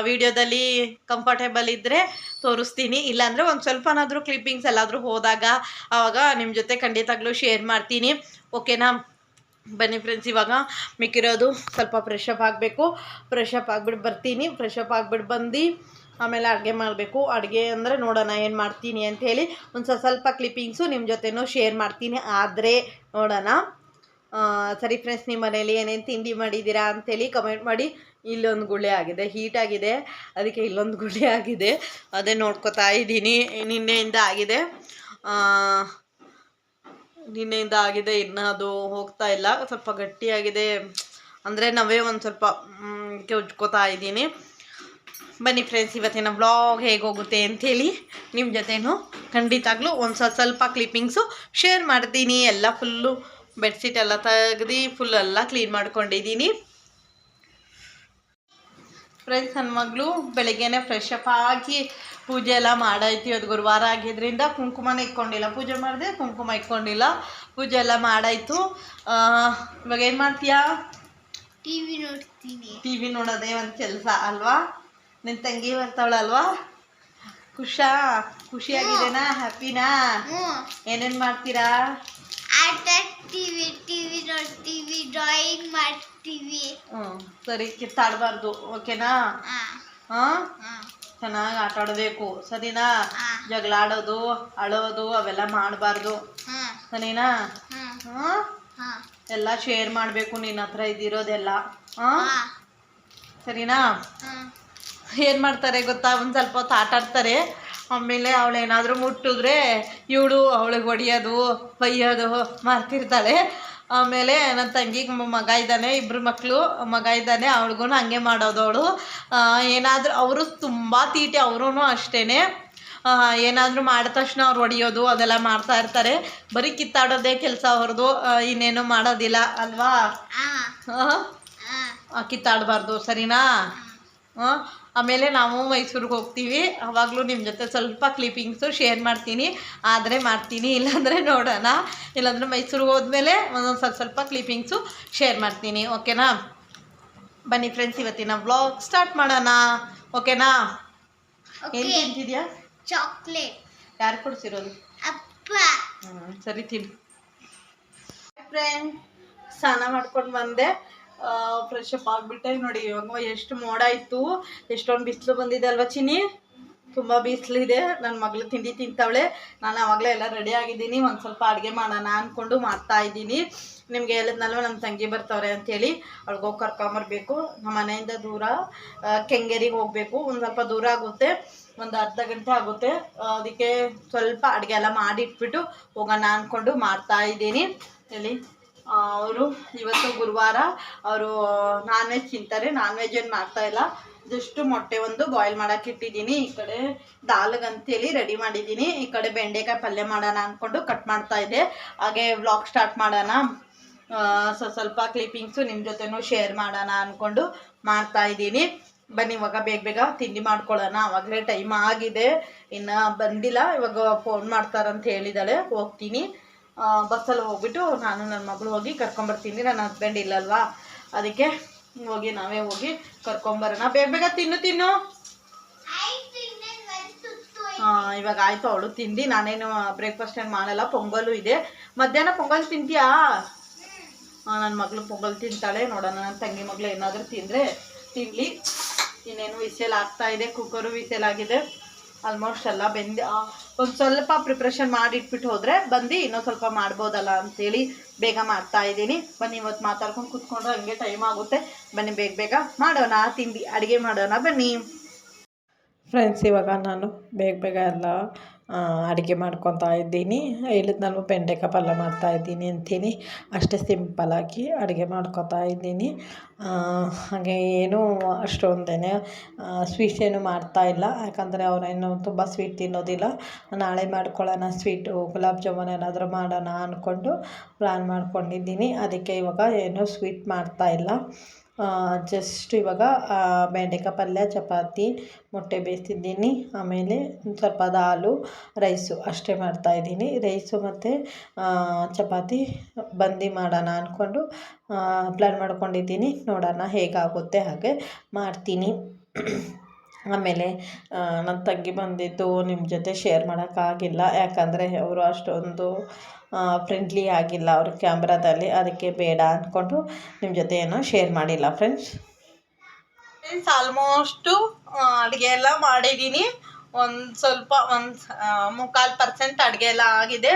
ವಿಡಿಯೋದಲ್ಲಿ ಕಂಫರ್ಟೇಬಲ್ ಇದ್ದರೆ ತೋರಿಸ್ತೀನಿ. ಇಲ್ಲಾಂದರೆ ಒಂದು ಸ್ವಲ್ಪನಾದರೂ ಕ್ಲಿಪ್ಪಿಂಗ್ಸ್ ಎಲ್ಲಾದರೂ ಹೋದಾಗ ಆವಾಗ ನಿಮ್ಮ ಜೊತೆ ಖಂಡಿತಾಗ್ಲೂ ಶೇರ್ ಮಾಡ್ತೀನಿ. ಓಕೆನಾ ಬನ್ನಿ ಫ್ರೆಂಡ್ಸ್ ಇವಾಗ ಮಿಕ್ಕಿರೋದು ಸ್ವಲ್ಪ ಫ್ರೆಶ್ ಅಪ್ ಆಗಬೇಕು. ಫ್ರೆಶ್ ಅಪ್ ಆಗಿಬಿಟ್ಟು ಬರ್ತೀನಿ. ಫ್ರೆಶ್ ಅಪ್ ಆಗಿಬಿಟ್ಟು ಬಂದು ಆಮೇಲೆ ಅಡುಗೆ ಮಾಡಬೇಕು. ಅಡುಗೆ ಅಂದರೆ ನೋಡೋಣ ಏನು ಮಾಡ್ತೀನಿ ಅಂಥೇಳಿ ಒಂದು ಸ್ವಲ್ಪ ಕ್ಲಿಪ್ಪಿಂಗ್ಸು ನಿಮ್ಮ ಜೊತೆನೂ ಶೇರ್ ಮಾಡ್ತೀನಿ. ಆದರೆ ನೋಡೋಣ. ಸರಿ ಫ್ರೆಂಡ್ಸ್ ನಿಮ್ಮ ಮನೇಲಿ ಏನೇನು ತಿಂಡಿ ಮಾಡಿದ್ದೀರಾ ಅಂತೇಳಿ ಕಮೆಂಟ್ ಮಾಡಿ. ಇಲ್ಲೊಂದು ಗುಳ್ಳೆ ಆಗಿದೆ ಹೀಟ್ ಆಗಿದೆ. ಅದಕ್ಕೆ ಇಲ್ಲೊಂದು ಗುಳ್ಳೆ ಆಗಿದೆ. ಅದೇ ನೋಡ್ಕೊತಾ ಇದ್ದೀನಿ. ನಿನ್ನೆಯಿಂದ ಆಗಿದೆ. ನಿನ್ನೆಯಿಂದ ಆಗಿದೆ ಇನ್ನು ಅದು ಹೋಗ್ತಾ ಇಲ್ಲ. ಸ್ವಲ್ಪ ಗಟ್ಟಿಯಾಗಿದೆ. ಅಂದರೆ ನಾವೇ ಒಂದು ಸ್ವಲ್ಪ ಉಜ್ಕೋತಾ ಇದ್ದೀನಿ. ಬನ್ನಿ ಫ್ರೆಂಡ್ಸ್ ಇವತ್ತಿನ ಬ್ಲಾಗ್ ಹೇಗೆ ಹೋಗುತ್ತೆ ಅಂಥೇಳಿ ನಿಮ್ಮ ಜೊತೆನೂ ಖಂಡಿತಾಗ್ಲೂ ಒಂದು ಸ್ವಲ್ಪ ಸ್ವಲ್ಪ ಕ್ಲಿಪ್ಪಿಂಗ್ಸು ಶೇರ್ ಮಾಡ್ತೀನಿ. ಎಲ್ಲ ಫುಲ್ಲು ಬೆಡ್ಶೀಟ್ ಎಲ್ಲ ತೆಗ್ದು ಫುಲ್ ಎಲ್ಲ ಕ್ಲೀನ್ ಮಾಡ್ಕೊಂಡಿದ್ದೀನಿ. ಫ್ರೆಂಡ್ಸ್ ನನ್ನ ಮಗಳು ಬೆಳಗ್ಗೆನೆ ಫ್ರೆಶ್ ಅಪ್ ಆಗಿ ಪೂಜೆ ಎಲ್ಲ ಮಾಡಾಯ್ತು ಅದು ಗುರುವಾರ ಆಗಿದ್ರಿಂದ. ಕುಂಕುಮನ ಇಟ್ಕೊಂಡಿಲ್ಲ. ಪೂಜೆ ಮಾಡಿದೆ ಕುಂಕುಮ ಇಟ್ಕೊಂಡಿಲ್ಲ. ಪೂಜೆ ಎಲ್ಲ ಮಾಡಾಯಿತು. ಇವಾಗ ಏನು ಮಾಡ್ತೀಯಾ? ಟಿವಿ ನೋಡ್ತೀನಿ. ಟಿ ವಿ ನೋಡೋದೇ ಒಂದು ಕೆಲಸ ಅಲ್ವಾ? ನಿನ್ನ ತಂಗಿ ಬರ್ತಾವಳಲ್ವಾ ಖುಷಾ ಖುಷಿಯಾಗಿದೆನಾ ಹ್ಯಾಪಿನಾ ಏನೇನು ಮಾಡ್ತೀರಾ? ಆಟ ಟಿವಿ ಟಿವಿ ನೋಡ್ತೀವಿ ಡ್ರಾಯಿಂಗ್ ಮಾಡ್ತೀವಿ ಹ್ಞೂ ಸರಿ ಕಿತ್ತಾಡಬಾರ್ದು ಓಕೆನಾ? ಹಾ. ಹಾ? ಹಾಂ. ಚೆನ್ನಾಗಿ ಆಟ ಆಡಬೇಕು ಸರಿನಾ? ಹಾ. ಜಗಳ ಆಡೋದು ಅಳೋದು ಅವೆಲ್ಲ ಮಾಡಬಾರ್ದು. ಹಾಂ. ಸರಿನಾ? ಹಾಂ. ಹಾಂ ಹಾಂ. ಎಲ್ಲ ಶೇರ್ ಮಾಡಬೇಕು ನಿನ್ನ ಹತ್ರ ಇದ್ದಿರೋದೆಲ್ಲ ಹಾಂ ಹಾಂ. ಸರಿನಾ? ಏನ್ ಏನು ಮಾಡ್ತಾರೆ ಗೊತ್ತಾ? ಒಂದ್ ಸ್ವಲ್ಪ ಹೊತ್ತು ಆಟ ಆಡ್ತಾರೆ. ಆಮೇಲೆ ಅವಳು ಏನಾದರೂ ಮುಟ್ಟಿದ್ರೆ ಇವಳು ಅವಳಿಗೆ ಹೊಡಿಯೋದು ಬೈಯೋದು ಮಾಡ್ತಿರ್ತಾಳೆ. ಆಮೇಲೆ ನನ್ನ ತಂಗಿಗೆ ಮಗ ಇದ್ದಾನೆ ಇಬ್ಬರು ಮಕ್ಕಳು ಮಗ ಇದ್ದಾನೆ ಅವಳಿಗೂ ಹಂಗೆ ಮಾಡೋದು ಅವಳು. ಏನಾದರೂ ಅವರು ತುಂಬ ತೀಟಿ ಅವರೂ ಅಷ್ಟೇ ಏನಾದರೂ ಮಾಡಿದ ತಕ್ಷಣ ಅವ್ರು ಹೊಡಿಯೋದು ಅದೆಲ್ಲ ಮಾಡ್ತಾ ಇರ್ತಾರೆ. ಬರೀ ಕಿತ್ತಾಡೋದೇ ಕೆಲಸ ಅವ್ರದ್ದು ಇನ್ನೇನು ಮಾಡೋದಿಲ್ಲ ಅಲ್ವಾ? ಕಿತ್ತಾಡಬಾರ್ದು ಸರಿನಾ? ಆಮೇಲೆ ನಾವು ಮೈಸೂರಿಗೆ ಹೋಗ್ತೀವಿ. ಅವಾಗಲೂ ನಿಮ್ಮ ಜೊತೆ ಸ್ವಲ್ಪ ಕ್ಲಿಪ್ಪಿಂಗ್ಸು ಶೇರ್ ಮಾಡ್ತೀನಿ. ಆದರೆ ಮಾಡ್ತೀನಿ ಇಲ್ಲಾಂದರೆ ನೋಡೋಣ. ಇಲ್ಲಾಂದರೆ ಮೈಸೂರಿಗೆ ಹೋದ್ಮೇಲೆ ಒಂದೊಂದು ಸ್ವಲ್ಪ ಸ್ವಲ್ಪ ಕ್ಲಿಪ್ಪಿಂಗ್ಸು ಶೇರ್ ಮಾಡ್ತೀನಿ. ಓಕೆನಾ? ಬನ್ನಿ ಫ್ರೆಂಡ್ಸ್ ಇವತ್ತಿನ ವ್ಲಾಗ್ ಸ್ಟಾರ್ಟ್ ಮಾಡೋಣ. ಓಕೆನಾ? ಏನು ತಿಂತಿದ್ಯಾ? ಚಾಕ್ಲೇಟ್ ಯಾರು ಕೊಡ್ಸಿರೋದು? ಅಪ್ಪ. ಹ್ಮ್, ಸರಿ ತಿನ್. ಫ್ರೆಂಡ್ ಸ್ನಾನ ಮಾಡ್ಕೊಂಡು ಬಂದೆ. ಫ್ರೆಶ್ ಅಪ್ ಆಗಿಬಿಟ್ಟೆ. ನೋಡಿ ಇವಾಗ ಎಷ್ಟು ಮೋಡ ಇತ್ತು ಎಷ್ಟೊಂದು ಬಿಸಿಲು ಬಂದಿದೆ ಅಲ್ವಾ ಚಿನಿ ತುಂಬ ಬಿಸಿಲಿದೆ ನನ್ನ ಮಗಳು ತಿಂಡಿ ತಿಂತವಳೆ. ನಾನು ಆವಾಗಲೇ ಎಲ್ಲ ರೆಡಿ ಆಗಿದ್ದೀನಿ. ಒಂದು ಸ್ವಲ್ಪ ಅಡುಗೆ ಮಾಡೋಣ ಅಂದ್ಕೊಂಡು ಮಾಡ್ತಾ ಇದ್ದೀನಿ. ನಿಮಗೆ ಹೇಳಿದ್ನಲ್ವ ನಮ್ಮ ತಂಗಿ ಬರ್ತಾವ್ರೆ ಅಂಥೇಳಿ ಅವ್ಳಿಗೋಗಿ ಕರ್ಕೊಂಬರ್ಬೇಕು. ನಮ್ಮ ಮನೆಯಿಂದ ದೂರ ಕೆಂಗೇರಿಗೆ ಹೋಗಬೇಕು. ಒಂದು ಸ್ವಲ್ಪ ದೂರ ಆಗುತ್ತೆ. ಒಂದು ಅರ್ಧ ಗಂಟೆ ಆಗುತ್ತೆ. ಅದಕ್ಕೆ ಸ್ವಲ್ಪ ಅಡುಗೆ ಎಲ್ಲ ಮಾಡಿಟ್ಬಿಟ್ಟು ಹೋಗೋಣ ಅಂದ್ಕೊಂಡು ಮಾಡ್ತಾ ಇದ್ದೀನಿ. ಹೇಳಿ. ಅವರು ಇವತ್ತು ಗುರುವಾರ ಅವರು ನಾನ್ ವೆಜ್ ತಿಂತಾರೆ. ನಾನ್ ವೆಜ್ ಏನು ಮಾಡ್ತಾ ಇಲ್ಲ. ಜಸ್ಟ್ ಮೊಟ್ಟೆ ಒಂದು ಬಾಯ್ಲ್ ಮಾಡಕ್ಕೆ ಇಟ್ಟಿದ್ದೀನಿ. ಈ ಕಡೆ ದಾಲ್ಗೆ ಅಂತೇಳಿ ರೆಡಿ ಮಾಡಿದ್ದೀನಿ. ಈ ಕಡೆ ಬೆಂಡೆಕಾಯಿ ಪಲ್ಯ ಮಾಡೋಣ ಅಂದ್ಕೊಂಡು ಕಟ್ ಮಾಡ್ತಾ ಇದ್ದೆ ಹಾಗೆ ವ್ಲಾಗ್ ಸ್ಟಾರ್ಟ್ ಮಾಡೋಣ. ಸ್ವಸ್ವಲ್ಪ ಸ್ವ- ಸ್ವಲ್ಪ ಕ್ಲಿಪ್ಪಿಂಗ್ಸು ನಿಮ್ಮ ಜೊತೆನೂ ಶೇರ್ ಮಾಡೋಣ ಅಂದ್ಕೊಂಡು ಮಾಡ್ತಾ ಇದ್ದೀನಿ. ಬನ್ನಿ, ಇವಾಗ ಬೇಗ ಬೇಗ ತಿಂಡಿ ಮಾಡ್ಕೊಳ್ಳೋಣ. ಅವಾಗಲೇ ಟೈಮ್ ಆಗಿದೆ. ಇನ್ನು ಬಂದಿಲ್ಲ. ಇವಾಗ ಫೋನ್ ಮಾಡ್ತಾರಂತ ಹೇಳಿದಾಳೆ. ಹೋಗ್ತೀನಿ. ಬಸ್ಸಲ್ಲಿ ಹೋಗ್ಬಿಟ್ಟು ನಾನು ನನ್ನ ಮಗಳು ಹೋಗಿ ಕರ್ಕೊಂಬರ್ತೀನಿ. ನನ್ನ ಹಸ್ಬೆಂಡ್ ಇಲ್ಲಲ್ವಾ? ಅದಕ್ಕೆ ಹೋಗಿ ನಾವೇ ಹೋಗಿ ಕರ್ಕೊಂಬರೋಣ. ಬೇಗ ಬೇಗ ತಿನ್ನು ತಿನ್ನು. ಹಾಂ ಇವಾಗ ಆಯಿತು ಅವಳು ತಿಂದು ನಾನೇನು ಬ್ರೇಕ್ಫಾಸ್ಟ್ ಏನು ಮಾಡಲ್ಲ. ಪೊಂಗಲು ಇದೆ. ಮಧ್ಯಾಹ್ನ ಪೊಂಗಲ್ ತಿಂತೀಯಾ? ನನ್ನ ಮಗಳು ಪೊಂಗಲ್ ತಿಂತಾಳೆ. ನೋಡೋಣ ನನ್ನ ತಂಗಿ ಮಗಳು ಏನಾದರೂ ತಿಂದರೆ ತಿನ್ನಲಿ ಇನ್ನೇನು ವಿಸೆಲ್ ಆಗ್ತಾ ಇದೆ. ಕುಕ್ಕರು ವಿಸೆಲ್ ಆಗಿದೆ. ಆಲ್ಮೋಸ್ಟ್ ಎಲ್ಲ ಬೆಂದು ಒಂದು ಸ್ವಲ್ಪ ಪ್ರಿಪ್ರೇಷನ್ ಮಾಡಿಟ್ಬಿಟ್ಟು ಹೋದರೆ ಬಂದು ಇನ್ನೊಂದು ಸ್ವಲ್ಪ ಮಾಡ್ಬೋದಲ್ಲ ಅಂತೇಳಿ ಬೇಗ ಮಾಡ್ತಾ ಇದ್ದೀನಿ. ಬನ್ನಿ ಇವತ್ತು ಮಾತಾಡ್ಕೊಂಡು ಕೂತ್ಕೊಂಡ್ರೆ ಹಂಗೆ ಟೈಮ್ ಆಗುತ್ತೆ. ಬನ್ನಿ, ಬೇಗ ಬೇಗ ಮಾಡೋಣ. ತಿಂಡಿ, ಅಡುಗೆ ಮಾಡೋಣ. ಬನ್ನಿ. ಫ್ರೆಂಡ್ಸ್ ಇವಾಗ ನಾನು ಬೇಗ ಬೇಗ ಎಲ್ಲ ಅಡುಗೆ ಮಾಡ್ಕೊತಾ ಇದ್ದೀನಿ. ಹೇಳಿದ್ನಲ್ವ ಬೆಂಡೆಕಾಯಿ ಪಲ್ಯ ಮಾಡ್ತಾ ಇದ್ದೀನಿ ಅಂತೀನಿ. ಅಷ್ಟೇ ಸಿಂಪಲ್ಲಾಗಿ ಅಡುಗೆ ಮಾಡ್ಕೊತಾ ಇದ್ದೀನಿ. ಹಾಗೆ ಏನೂ ಅಷ್ಟೊಂದೇನೆ ಸ್ವೀಟ್ಸ್ ಏನು ಮಾಡ್ತಾ ಇಲ್ಲ. ಯಾಕಂದರೆ ಅವರೇನು ತುಂಬ ಸ್ವೀಟ್ ತಿನ್ನೋದಿಲ್ಲ. ನಾಳೆ ಮಾಡ್ಕೊಳ್ಳೋಣ ಸ್ವೀಟು ಗುಲಾಬ್ ಜಾಮೂನ್ ಏನಾದರೂ ಮಾಡೋಣ ಅಂದ್ಕೊಂಡು ಪ್ಲ್ಯಾನ್ ಮಾಡ್ಕೊಂಡಿದ್ದೀನಿ. ಅದಕ್ಕೆ ಇವಾಗ ಏನು ಸ್ವೀಟ್ ಮಾಡ್ತಾ ಇಲ್ಲ. ಜಸ್ಟ್ ಇವಾಗ ಬೆಂಡೆಕಾಯಿ ಪಲ್ಯ, ಚಪಾತಿ, ಮೊಟ್ಟೆ ಬೇಯಿಸ್ತಿದ್ದೀನಿ. ಆಮೇಲೆ ಸ್ವಲ್ಪ ದಾಲು ರೈಸು ಅಷ್ಟೇ ಮಾಡ್ತಾಯಿದ್ದೀನಿ ರೈಸು ಮತ್ತು ಚಪಾತಿ ಬಂದು ಮಾಡೋಣ ಅಂದ್ಕೊಂಡು ಪ್ಲ್ಯಾನ್ ಮಾಡ್ಕೊಂಡಿದ್ದೀನಿ. ನೋಡೋಣ ಹೇಗಾಗುತ್ತೆ ಹಾಗೆ ಮಾಡ್ತೀನಿ. ಆಮೇಲೆ ನನ್ನ ತಂಗಿ ಬಂದಿದ್ದು ನಿಮ್ಮ ಜೊತೆ ಶೇರ್ ಮಾಡೋಕ್ಕಾಗಿಲ್ಲ. ಯಾಕಂದರೆ ಅವರು ಅಷ್ಟೊಂದು ಫ್ರೆಂಡ್ಲಿ ಆಗಿಲ್ಲ ಅವರು ಕ್ಯಾಮ್ರಾದಲ್ಲಿ ಅದಕ್ಕೆ ಬೇಡ ಅಂದ್ಕೊಂಡು ನಿಮ್ಮ ಜೊತೆ ಏನೋ ಶೇರ್ ಮಾಡಿಲ್ಲ ಫ್ರೆಂಡ್ಸ್ ಫ್ರೆಂಡ್ಸ್ ಆಲ್ಮೋಸ್ಟು ಅಡುಗೆ ಎಲ್ಲ ಮಾಡಿದ್ದೀನಿ ಒಂದು ಸ್ವಲ್ಪ, ಒಂದು ಮುಕ್ಕಾಲು ಪರ್ಸೆಂಟ್ ಅಡುಗೆ ಎಲ್ಲ ಆಗಿದೆ.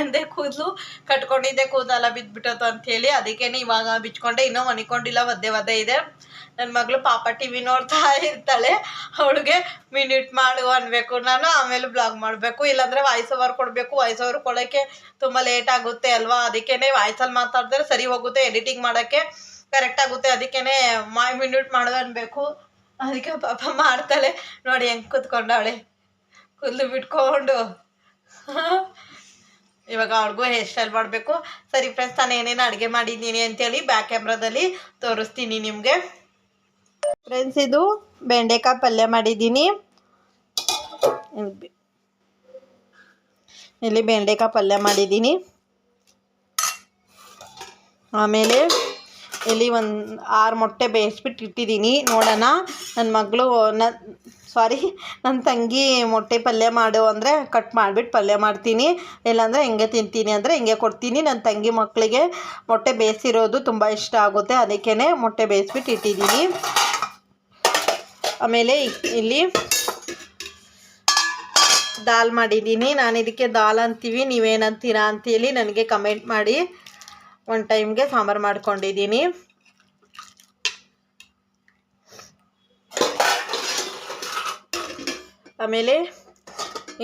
ಅಂದೆ ಕೂದಲು, ಕಟ್ಕೊಂಡಿದ್ದೆ ಕೂದಲ ಬಿದ್ದುಬಿಟ್ಟತು ಅಂಥೇಳಿ. ಅದಕ್ಕೇನೆ ಇವಾಗ ಬಿಚ್ಕೊಂಡೆ. ಇನ್ನೂ ಮನಿಕೊಂಡಿಲ್ಲ, ಒದ್ದೆ ಒದ್ದೆ ಇದೆ. ನನ್ನ ಮಗಳು ಪಾಪ ಟಿ ವಿ ನೋಡ್ತಾ ಇರ್ತಾಳೆ. ಅವಳಿಗೆ ಮಿನಿಟ್ ಮಾಡು ಅನ್ಬೇಕು. ನಾನು ಆಮೇಲೆ ಬ್ಲಾಗ್ ಮಾಡಬೇಕು. ಇಲ್ಲಾಂದರೆ ವಾಯ್ಸ್ ಓವರ್ ಕೊಡಬೇಕು. ವಾಯ್ಸ್ ಓವರ್ ಕೊಡೋಕ್ಕೆ ತುಂಬ ಲೇಟ್ ಆಗುತ್ತೆ ಅಲ್ವಾ? ಅದಕ್ಕೇನೆ ವಾಯ್ಸಲ್ಲಿ ಮಾತಾಡಿದ್ರೆ ಸರಿ ಹೋಗುತ್ತೆ ಎಡಿಟಿಂಗ್ ಮಾಡೋಕ್ಕೆ. ಕರೆಕ್ಟ್ ಆಗುತ್ತೆ. ಅದಕ್ಕೇನೆ ಮೈ, ಮಿನಿಟ್ ಮಾಡು ಅನ್ಬೇಕು. ಅದಕ್ಕೆ ಪಾಪ ಮಾಡ್ತಾಳೆ. ನೋಡಿ ಹೆಂಗೆ ಕೂತ್ಕೊಂಡವಳೆ ಕೂದಲು ಬಿಟ್ಕೊಂಡು. ಇವಾಗ ಅವ್ರಿಗೂ ಹೇರ್ ಸ್ಟೈಲ್ ಮಾಡಬೇಕು. ಸರಿ ಫ್ರೆಂಡ್ಸ್ ನಾನು ಏನೇನು ಅಡುಗೆ ಮಾಡಿದ್ದೀನಿ ಅಂತೇಳಿ ಬ್ಯಾಕ್ ಕ್ಯಾಮ್ರಾದಲ್ಲಿ ತೋರಿಸ್ತೀನಿ ನಿಮಗೆ. ಫ್ರೆಂಡ್ಸ್ ಇದು ಬೆಂಡೆಕಾಯಿ ಪಲ್ಯ ಮಾಡಿದ್ದೀನಿ ಇಲ್ಲಿ- ಬೆಂಡೆಕಾಯಿ ಪಲ್ಯ ಮಾಡಿದ್ದೀನಿ ಆಮೇಲೆ ಇಲ್ಲಿ ಒಂದು ಆರು ಮೊಟ್ಟೆ ಬೇಯಿಸ್ಬಿಟ್ಟು ಇಟ್ಟಿದ್ದೀನಿ ನೋಡೋಣ ನನ್ನ ಮಗಳು ನ ಸಾರಿ ನನ್ನ ತಂಗಿ ಮೊಟ್ಟೆ ಪಲ್ಯ ಮಾಡು ಅಂದರೆ ಕಟ್ ಮಾಡಿಬಿಟ್ಟು ಪಲ್ಯ ಮಾಡ್ತೀನಿ. ಇಲ್ಲಾಂದರೆ ಹೆಂಗೆ ತಿಂತೀನಿ ಅಂದರೆ ಹೆಂಗೆ ಕೊಡ್ತೀನಿ. ನನ್ನ ತಂಗಿ ಮಕ್ಕಳಿಗೆ ಮೊಟ್ಟೆ ಬೇಯಿಸಿರೋದು ತುಂಬ ಇಷ್ಟ ಆಗುತ್ತೆ. ಅದಕ್ಕೇ ಮೊಟ್ಟೆ ಬೇಯಿಸ್ಬಿಟ್ಟು ಇಟ್ಟಿದ್ದೀನಿ. ಆಮೇಲೆ ಇಲ್ಲಿ ದಾಲ್ ಮಾಡಿದ್ದೀನಿ. ನಾನು ಇದಕ್ಕೆ ದಾಲ್ ಅಂತೀವಿ ನೀವೇನಂತೀರಾ ಅಂತೇಳಿ ನನಗೆ ಕಮೆಂಟ್ ಮಾಡಿ. ಒನ್ ಟೈಮ್ಗೆ ಸಾಂಬಾರು ಮಾಡ್ಕೊಂಡಿದ್ದೀನಿ. ಆಮೇಲೆ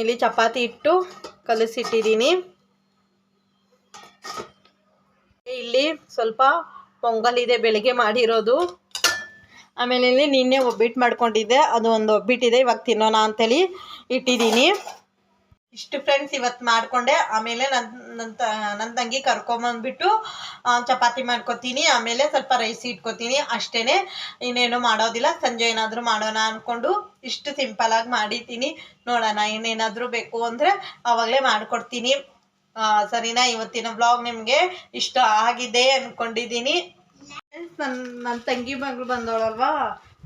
ಇಲ್ಲಿ ಚಪಾತಿ ಇಟ್ಟು ಕಲಸಿಟ್ಟಿದ್ದೀನಿ. ಇಲ್ಲಿ ಸ್ವಲ್ಪ ಪೊಂಗಲ್ ಇದೆ ಬೆಳಿಗ್ಗೆ ಮಾಡಿರೋದು. ಆಮೇಲೆ ಇಲ್ಲಿ ನಿನ್ನೆ ಒಬ್ಬಿಟ್ಟು ಮಾಡ್ಕೊಂಡಿದ್ದೆ. ಅದು ಒಂದು ಒಬ್ಬಿಟ್ಟಿದೆ, ಇವಾಗ ತಿನ್ನೋಣ ಅಂತೇಳಿ ಇಟ್ಟಿದ್ದೀನಿ. ಇಷ್ಟು ಫ್ರೆಂಡ್ಸ್ ಇವತ್ತು ಮಾಡಿಕೊಂಡೆ. ಆಮೇಲೆ ನನ್ನ ನನ್ನ ನನ್ನ ತಂಗಿ ಕರ್ಕೊಂಬಂದ್ಬಿಟ್ಟು ಚಪಾತಿ ಮಾಡ್ಕೊತೀನಿ, ಆಮೇಲೆ ಸ್ವಲ್ಪ ರೈಸ್ ಇಟ್ಕೊತೀನಿ ಅಷ್ಟೇ ಇನ್ನೇನು ಮಾಡೋದಿಲ್ಲ, ಸಂಜೆ ಏನಾದರೂ ಮಾಡೋಣ ಅಂದ್ಕೊಂಡು ಇಷ್ಟು ಸಿಂಪಲಾಗಿ ಮಾಡಿದ್ದೀನಿ. ನೋಡೋಣ, ಇನ್ನೇನಾದರೂ ಬೇಕು ಅಂದರೆ ಆವಾಗಲೇ ಮಾಡಿಕೊಡ್ತೀನಿ. ಸರಿನಾ? ಇವತ್ತಿನ ಬ್ಲಾಗ್ ನಿಮಗೆ ಇಷ್ಟ ಆಗಿದೆ ಅಂದ್ಕೊಂಡಿದ್ದೀನಿ ನನ್ನ ನನ್ನ ತಂಗಿ ಮಗಳು ಬಂದವಳಲ್ವಾ?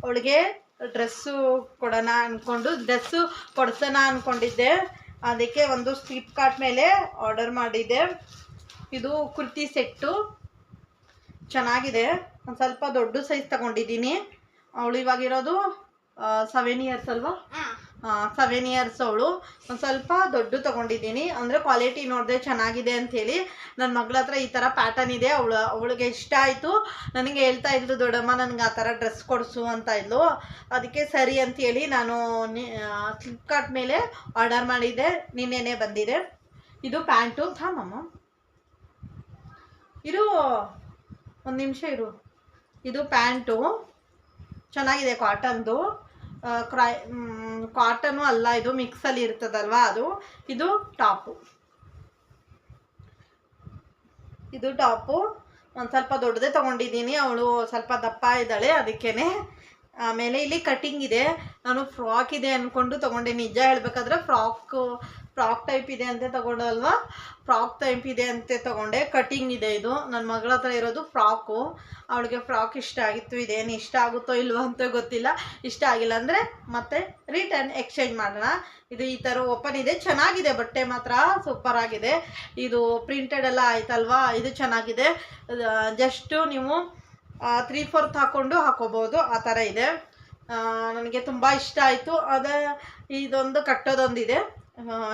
ಅವಳಿಗೆ ಡ್ರೆಸ್ಸು ಕೊಡೋಣ ಅಂದ್ಕೊಂಡು ಡ್ರೆಸ್ಸು ಕೊಡ್ಸೋಣ ಅಂದ್ಕೊಂಡಿದ್ದೆ ಅದಕ್ಕೆ ಒಂದು ಫ್ಲಿಪ್ಕಾರ್ಟ್ ಮೇಲೆ ಆರ್ಡರ್ ಮಾಡಿದ್ದೆ ಇದು ಕುರ್ತಿ ಸೆಟ್ಟು. ಚೆನ್ನಾಗಿದೆ. ಒಂದು ಸ್ವಲ್ಪ ದೊಡ್ಡ ಸೈಜ್ ತಗೊಂಡಿದ್ದೀನಿ. ಅವಳು ಇವಾಗಿರೋದು ಸೆವೆನ್ ಇಯರ್ಸ್ ಅಲ್ವಾ? ಸೆವೆನ್ ಇಯರ್ಸ್ ಅವಳು. ಒಂದು ಸ್ವಲ್ಪ ದೊಡ್ಡ ತೊಗೊಂಡಿದ್ದೀನಿ. ಅಂದರೆ ಕ್ವಾಲಿಟಿ ನೋಡಿದೆ ಚೆನ್ನಾಗಿದೆ ಅಂಥೇಳಿ. ನನ್ನ ಮಗಳ ಹತ್ರ ಈ ಥರ ಪ್ಯಾಟರ್ನ್ ಇದೆ. ಅವಳು, ಅವಳಿಗೆ ಇಷ್ಟ ಆಯಿತು. ನನಗೆ ಹೇಳ್ತಾ ಇದ್ಲು ದೊಡ್ಡಮ್ಮ, ನನಗೆ ಆ ಥರ ಡ್ರೆಸ್ ಕೊಡಿಸು ಅಂತ ಇದ್ಲು. ಅದಕ್ಕೆ ಸರಿ ಅಂಥೇಳಿ ನಾನು ಫ್ಲಿಪ್ಕಾರ್ಟ್ ಮೇಲೆ ಆರ್ಡರ್ ಮಾಡಿದ್ದೆ. ನಿನ್ನೆನೆ ಬಂದಿದೆ. ಇದು ಪ್ಯಾಂಟು. ಹಾಮಮ್ಮ ಇರು, ಒಂದು ನಿಮಿಷ ಇರು. ಇದು ಪ್ಯಾಂಟು. ಚೆನ್ನಾಗಿದೆ ಕಾಟನ್ದು ಕ್ರೈ ಕಾಟನು ಅಲ್ಲ, ಇದು ಮಿಕ್ಸಲ್ಲಿ ಇರ್ತದಲ್ವಾ ಅದು? ಇದು ಟಾಪು ಇದು ಟಾಪು ಒಂದು ಸ್ವಲ್ಪ ದೊಡ್ಡದೇ ತೊಗೊಂಡಿದ್ದೀನಿ. ಅವಳು ಸ್ವಲ್ಪ ದಪ್ಪ ಇದ್ದಾಳೆ, ಅದಕ್ಕೇನೆ ಆಮೇಲೆ ಇಲ್ಲಿ ಕಟಿಂಗ್ ಇದೆ. ನಾನು ಫ್ರಾಕ್ ಇದೆ ಅಂದ್ಕೊಂಡು ತೊಗೊಂಡೆ. ನಿಜ ಹೇಳಬೇಕಾದ್ರೆ ಫ್ರಾಕ್ ಫ್ರಾಕ್ ಟೈಪ್ ಇದೆ ಅಂತ ತಗೊಂಡಲ್ವಾ ಫ್ರಾಕ್ ಟೈಪ್ ಇದೆ ಅಂತ ತಗೊಂಡೆ. ಕಟಿಂಗ್ ಇದೆ ಇದು. ನನ್ನ ಮಗಳ ಹತ್ರ ಇರೋದು ಫ್ರಾಕು ಅವಳಿಗೆ ಫ್ರಾಕ್ ಇಷ್ಟ ಆಗಿತ್ತು. ಇದೇನು ಇಷ್ಟ ಆಗುತ್ತೋ ಇಲ್ವೋ ಅಂತ ಗೊತ್ತಿಲ್ಲ. ಇಷ್ಟ ಆಗಿಲ್ಲ ಅಂದರೆ ಮತ್ತೆ ರಿಟರ್ನ್ ಎಕ್ಸ್ಚೇಂಜ್ ಮಾಡೋಣ. ಇದು ಈ ಥರ ಓಪನ್ ಇದೆ. ಚೆನ್ನಾಗಿದೆ ಬಟ್ಟೆ ಮಾತ್ರ. ಸೂಪರ್ ಆಗಿದೆ. ಇದು ಪ್ರಿಂಟೆಡ್ ಎಲ್ಲ ಆಯ್ತಲ್ವಾ? ಇದು ಚೆನ್ನಾಗಿದೆ. ಜಸ್ಟು ನೀವು ತ್ರೀ ಫೋರ್ತ್ ಹಾಕ್ಕೊಂಡು ಹಾಕೋಬೋದು. ಆ ಥರ ಇದೆ. ನನಗೆ ತುಂಬ ಇಷ್ಟ ಆಯಿತು. ಅದೇ, ಇದೊಂದು ಕಟ್ಟೋದೊಂದಿದೆ.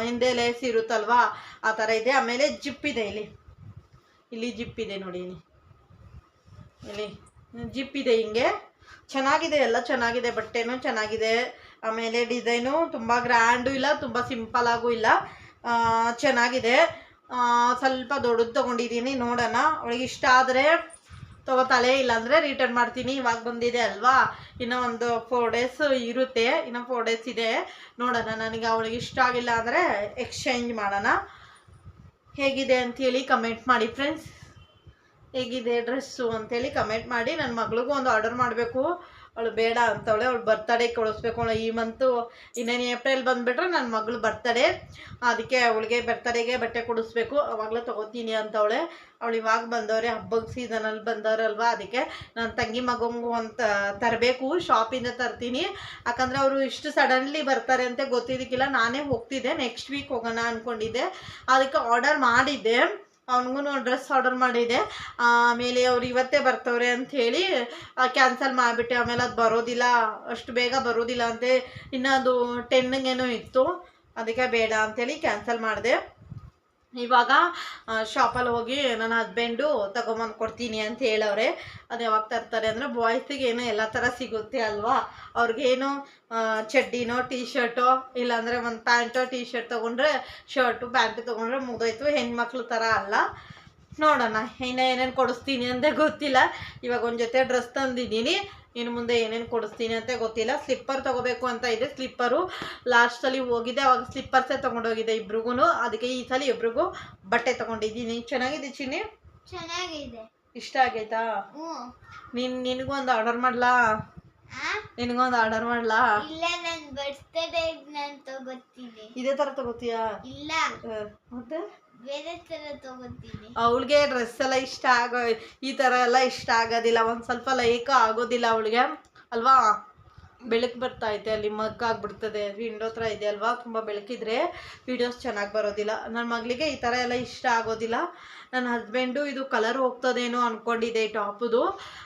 ಹಿಂದೆ ಲೇಸ್ ಇರುತ್ತಲ್ವಾ? ಆ ಥರ ಇದೆ. ಆಮೇಲೆ ಜಿಪ್ ಇದೆ ಇಲ್ಲಿ. ಇಲ್ಲಿ ಜಿಪ್ ಇದೆ ನೋಡಿ ಇಲ್ಲಿ. ಜಿಪ್ ಇದೆ ಹಿಂಗೆ. ಚೆನ್ನಾಗಿದೆ ಎಲ್ಲ, ಚೆನ್ನಾಗಿದೆ. ಬಟ್ಟೆನೂ ಚೆನ್ನಾಗಿದೆ. ಆಮೇಲೆ ಡಿಸೈನು ತುಂಬ ಗ್ರ್ಯಾಂಡು ಇಲ್ಲ, ತುಂಬ ಸಿಂಪಲ್ ಆಗೂ ಇಲ್ಲ. ಚೆನ್ನಾಗಿದೆ. ಸ್ವಲ್ಪ ದೊಡ್ಡದು ತೊಗೊಂಡಿದ್ದೀನಿ, ನೋಡೋಣ. ಅವಳಿಗೆ ಇಷ್ಟ ಆದರೆ ತಗೋತಾಳೆ ಇಲ್ಲಾಂದರೆ ರಿಟರ್ನ್ ಮಾಡ್ತೀನಿ, ಇವಾಗ ಬಂದಿದೆ ಅಲ್ವಾ? ಇನ್ನೂ ಒಂದು ಫೋರ್ ಡೇಸ್ ಇರುತ್ತೆ, ಇನ್ನೂ ಫೋರ್ ಡೇಸ್ ಇದೆ. ನೋಡೋಣ, ನನಗೆ ಅವಳಿಗೆ ಇಷ್ಟ ಆಗಿಲ್ಲ ಅಂದರೆ ಎಕ್ಸ್ಚೇಂಜ್ ಮಾಡೋಣ. ಹೇಗಿದೆ ಅಂಥೇಳಿ ಕಮೆಂಟ್ ಮಾಡಿ ಫ್ರೆಂಡ್ಸ್ ಹೇಗಿದೆ ಡ್ರೆಸ್ಸು ಅಂತೇಳಿ ಕಮೆಂಟ್ ಮಾಡಿ ನನ್ನ ಮಗಳಿಗೂ ಒಂದು ಆರ್ಡರ್ ಮಾಡಬೇಕು. ಅವಳು ಬೇಡ ಅಂತವಳೆ ಅವಳು ಬರ್ತಡೇ ಕೊಡಿಸ್ಬೇಕು ಅವಳು ಈ ಮಂತು ಇನ್ನೇನು ಏಪ್ರಿಲ್ ಬಂದುಬಿಟ್ರೆ ನನ್ನ ಮಗಳು ಬರ್ತಡೇ ಅದಕ್ಕೆ ಅವಳಿಗೆ ಬರ್ತಡೇಗೆ ಬಟ್ಟೆ ಕೊಡಿಸ್ಬೇಕು. ಅವಾಗಲೇ ತೊಗೋತೀನಿ ಅಂತವಳೆ. ಅವಳು ಇವಾಗ ಬಂದವ್ರೆ, ಹಬ್ಬದ ಸೀಸನಲ್ಲಿ ಬಂದವರಲ್ವಾ ಅದಕ್ಕೆ ನನ್ನ ತಂಗಿ ಮಗಂಗು ಅಂತ ತರಬೇಕು. ಶಾಪಿಂದ ತರ್ತೀನಿ. ಯಾಕಂದರೆ ಅವರು ಇಷ್ಟು ಸಡನ್ಲಿ ಬರ್ತಾರೆ ಅಂತ ಗೊತ್ತಿದ್ದಕ್ಕಿಲ್ಲ. ನಾನೇ ಹೋಗ್ತಿದ್ದೆ. ನೆಕ್ಸ್ಟ್ ವೀಕ್ ಹೋಗೋಣ ಅಂದ್ಕೊಂಡಿದ್ದೆ ಅದಕ್ಕೆ ಆರ್ಡರ್ ಮಾಡಿದ್ದೆ. ಅವನಿಗೂ ಡ್ರೆಸ್ ಆರ್ಡರ್ ಮಾಡಿದೆ. ಆಮೇಲೆ ಅವ್ರು ಇವತ್ತೇ ಬರ್ತವ್ರೆ ಅಂಥೇಳಿ ಕ್ಯಾನ್ಸಲ್ ಮಾಡಿಬಿಟ್ಟೆ. ಆಮೇಲೆ ಅದು ಬರೋದಿಲ್ಲ. ಅಷ್ಟು ಬೇಗ ಬರೋದಿಲ್ಲ ಅಂತೆ. ಇನ್ನೂ ಅದು ಟೆನ್ನಿಗೇನೋ ಇತ್ತು. ಅದಕ್ಕೆ ಬೇಡ ಅಂಥೇಳಿ ಕ್ಯಾನ್ಸಲ್ ಮಾಡಿದೆ. ಇವಾಗ ಶಾಪಲ್ಲಿ ಹೋಗಿ ನನ್ನ ಹಸ್ಬೆಂಡು ತಗೊಂಬಂದು ಕೊಡ್ತೀನಿ ಅಂತ ಹೇಳವ್ರೆ. ಅದು ಯಾವಾಗ ತರ್ತಾರೆ ಅಂದರೆ ಬಾಯ್ಸಿಗೆ ಏನೋ ಎಲ್ಲ ಥರ ಸಿಗುತ್ತೆ ಅಲ್ವಾ? ಅವ್ರಿಗೇನು ಚಡ್ಡಿನೋ ಟೀ ಶರ್ಟೋ ಇಲ್ಲಾಂದರೆ ಒಂದು ಪ್ಯಾಂಟೋ ಟೀ ಶರ್ಟ್ ತೊಗೊಂಡ್ರೆ ಶರ್ಟು ಪ್ಯಾಂಟು ತೊಗೊಂಡ್ರೆ ಮುಗ್ದೋಯ್ತು. ಹೆಣ್ಮಕ್ಳು ಥರ ಅಲ್ಲ. ನೋಡೋಣ ಇನ್ನು ಏನೇನು ಕೊಡಿಸ್ತೀನಿ ಅಂತ ಗೊತ್ತಿಲ್ಲ. ಇವಾಗ ಒಂದು ಜೊತೆ ಡ್ರೆಸ್ ತಂದಿದ್ದೀನಿ. ಇನ್ನು ಮುಂದೆ ಏನೇನು ಕೊಡಿಸ್ತೀನಿ ಅಂತ ಗೊತ್ತಿಲ್ಲ. ಸ್ಲಿಪ್ಪರ್ ತೊಗೋಬೇಕು ಅಂತ ಇದೆ ಸ್ಲಿಪ್ಪರು ಲಾಸ್ಟಲ್ಲಿ ಹೋಗಿದ್ದೆ ಅವಾಗ ಸ್ಲಿಪ್ಪರ್ಸೇ ತೊಗೊಂಡೋಗಿದ್ದೆ ಇಬ್ರಿಗೂ ಅದಕ್ಕೆ ಈ ಸಲ ಇಬ್ರಿಗೂ ಬಟ್ಟೆ ತೊಗೊಂಡಿದ್ದೀನಿ. ಚೆನ್ನಾಗಿದೆ ಚಿನ್ನಿ? ಚೆನ್ನಾಗಿದೆ. ಇಷ್ಟ ಆಗೈತಾ? ನಿನ್ ನೀನು ನಿನಗೊಂದು ಆರ್ಡರ್ ಮಾಡ್ಲಾ? ನಿನ್ಗೂ ನಿನಗೊಂದು ಆರ್ಡರ್ ಮಾಡ್ಲಾ? ಇಲ್ಲ ನನ್ನ ಬರ್ತ್ಡೇ ನಾನು ತಗೋತೀನಿ. ಇದೇ ತರ ತಗೋತೀಯಾ? ಇಲ್ಲ. ಮತ್ತೆ? ಬೇರೆ ತರ ಅವಳಿಗೆ ಡ್ರೆಸ್ ಎಲ್ಲ ಇಷ್ಟ ಆಗೋ, ಈ ಥರ ಎಲ್ಲ ಇಷ್ಟ ಆಗೋದಿಲ್ಲ. ಒಂದು ಸ್ವಲ್ಪ ಲೈಕ್ ಆಗೋದಿಲ್ಲ ಅವಳಿಗೆ. ಅಲ್ವಾ? ಬೆಳಕು ಬರ್ತಾ ಐತೆ ಅಲ್ಲಿ ಮಗ್ ಆಗ್ಬಿಡ್ತದೆ. ವಿಂಡೋ ಹತ್ರ ಇದೆ ಅಲ್ವಾ? ತುಂಬ ಬೆಳಕಿದ್ರೆ ವಿಡಿಯೋಸ್ ಚೆನ್ನಾಗಿ ಬರೋದಿಲ್ಲ. ನನ್ನ ಮಗಳಿಗೆ ಈ ಥರ ಎಲ್ಲ ಇಷ್ಟ ಆಗೋದಿಲ್ಲ. ನನ್ನ ಹಸ್ಬೆಂಡು ಇದು ಕಲರ್ ಹೋಗ್ತದೇನೋ ಅನ್ಕೊಂಡಿದ್ದೆ ಈ ಟಾಪುದು.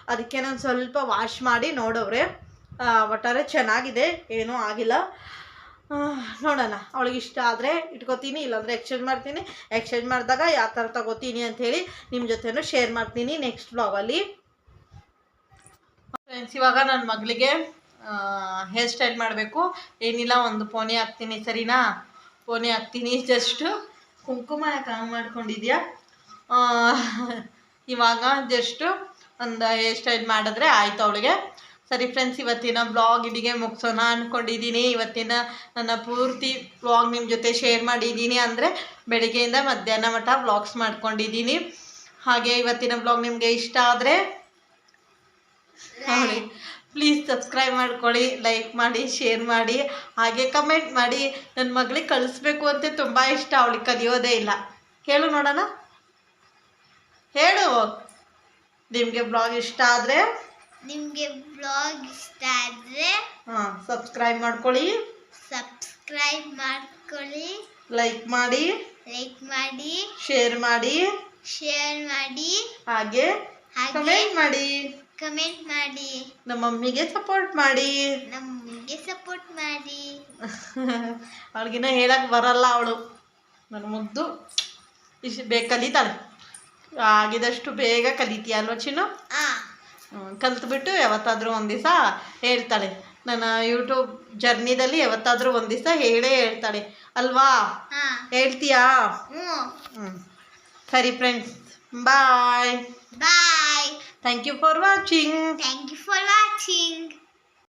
ಅದಕ್ಕೆ ನಾನು ಸ್ವಲ್ಪ ವಾಶ್ ಮಾಡಿ ನೋಡವ್ರೆ. ಒಟ್ಟಾರೆ ಚೆನ್ನಾಗಿದೆ. ಏನೂ ಆಗಿಲ್ಲ. ನೋಡೋಣ. ಅವಳಿಗೆ ಇಷ್ಟ ಆದರೆ ಇಟ್ಕೋತೀನಿ, ಇಲ್ಲಾಂದರೆ ಎಕ್ಸ್ಚೇಂಜ್ ಮಾಡ್ತೀನಿ. ಎಕ್ಸ್ಚೇಂಜ್ ಮಾಡಿದಾಗ ಯಾವ ಥರ ತಗೋತೀನಿ ಅಂಥೇಳಿ ನಿಮ್ಮ ಜೊತೆನೂ ಶೇರ್ ಮಾಡ್ತೀನಿ ನೆಕ್ಸ್ಟ್ ಬ್ಲಾಗಲ್ಲಿ ಫ್ರೆಂಡ್ಸ್ ಇವಾಗ ನನ್ನ ಮಗಳಿಗೆ ಹೇರ್ ಸ್ಟೈಲ್ ಮಾಡಬೇಕು. ಏನಿಲ್ಲ, ಒಂದು ಪೋನಿ ಹಾಕ್ತೀನಿ, ಸರಿನಾ? ಪೋನಿ ಹಾಕ್ತೀನಿ ಜಸ್ಟು ಕುಂಕುಮ ಯಾಕೆ ಹಂಗೆ ಮಾಡ್ಕೊಂಡಿದ್ಯಾ? ಇವಾಗ ಜಸ್ಟು ಒಂದು ಹೇರ್ ಸ್ಟೈಲ್ ಮಾಡಿದ್ರೆ ಆಯಿತು ಅವಳಿಗೆ. ಸರಿ ಫ್ರೆಂಡ್ಸ್ ಇವತ್ತಿನ ಬ್ಲಾಗ್ ಇಲ್ಲಿಗೆ ಮುಗಿಸೋಣ ಅಂದ್ಕೊಂಡಿದ್ದೀನಿ ಇವತ್ತಿನ ನನ್ನ ಪೂರ್ತಿ ಬ್ಲಾಗ್ ನಿಮ್ಮ ಜೊತೆ ಶೇರ್ ಮಾಡಿದ್ದೀನಿ. ಅಂದರೆ ಬೆಳಗ್ಗೆಯಿಂದ ಮಧ್ಯಾಹ್ನ ಮಟ್ಟ ಬ್ಲಾಗ್ಸ್ ಮಾಡ್ಕೊಂಡಿದ್ದೀನಿ. ಹಾಗೆ ಇವತ್ತಿನ ಬ್ಲಾಗ್ ನಿಮಗೆ ಇಷ್ಟ ಆದರೆ ನೋಡಿ ಪ್ಲೀಸ್ ಸಬ್ಸ್ಕ್ರೈಬ್ ಮಾಡ್ಕೊಳ್ಳಿ ಲೈಕ್ ಮಾಡಿ ಶೇರ್ ಮಾಡಿ. ಹಾಗೆ ಕಮೆಂಟ್ ಮಾಡಿ ನನ್ನ ಮಗಳಿಗೆ ಕಳಿಸ್ಬೇಕು ಅಂತ ತುಂಬ ಇಷ್ಟ. ಅವಳಿಗೆ ಕಲಿಯೋದೇ ಇಲ್ಲ. ಕೇಳು ನೋಡೋಣ. ಹೇಳು. ನಿಮಗೆ ಬ್ಲಾಗ್ ಇಷ್ಟ ಆದರೆ ನಿಮಗೆ ಬ್ಲಾಗ್ ಇಷ್ಟ ಆದರೆ ಹಾಂ ಸಬ್ಸ್ಕ್ರೈಬ್ ಮಾಡ್ಕೊಳ್ಳಿ. ಸಬ್ಸ್ಕ್ರೈಬ್ ಮಾಡ್ಕೊಳ್ಳಿ. ಲೈಕ್ ಮಾಡಿ. ಲೈಕ್ ಮಾಡಿ. ಶೇರ್ ಮಾಡಿ. ಶೇರ್ ಮಾಡಿ. ಹಾಗೆ ಕಮೆಂಟ್ ಮಾಡಿ. ಕಮೆಂಟ್ ಮಾಡಿ. ನಮ್ಮ ಮಮ್ಮಿಗೆ ಸಪೋರ್ಟ್ ಮಾಡಿ. ನಮ್ಮ ಮಮ್ಮಿಗೆ ಸಪೋರ್ಟ್ ಮಾಡಿ. ಅವಳಿಗಿನ್ನ ಹೇಳಕ್ಕೆ ಬರಲ್ಲ ಅವಳು. ನನ್ನ ಮುದ್ದು ಇಷ್ಟು ಬೇಗ ಕಲಿತಾಳೆ. ಆಗಿದಷ್ಟು ಬೇಗ ಕಲಿತೀಯ ಅಲ್ವಾ ಚಿನ್ನು? ಆ. ಕಲ್ತ್ಬಿಟ್ಟು ಯಾವತ್ತಾದರೂ ಒಂದು ದಿವಸ ಹೇಳ್ತಾಳೆ. ನನ್ನ ಯೂಟ್ಯೂಬ್ ಜರ್ನಿದಲ್ಲಿ ಯಾವತ್ತಾದರೂ ಒಂದು ದಿವಸ ಹೇಳೇ ಹೇಳ್ತಾಳೆ. ಅಲ್ವಾ? ಹೇಳ್ತೀಯಾ? ಹ್ಞೂ. ಸರಿ friends bye bye thank you for watching thank you for watching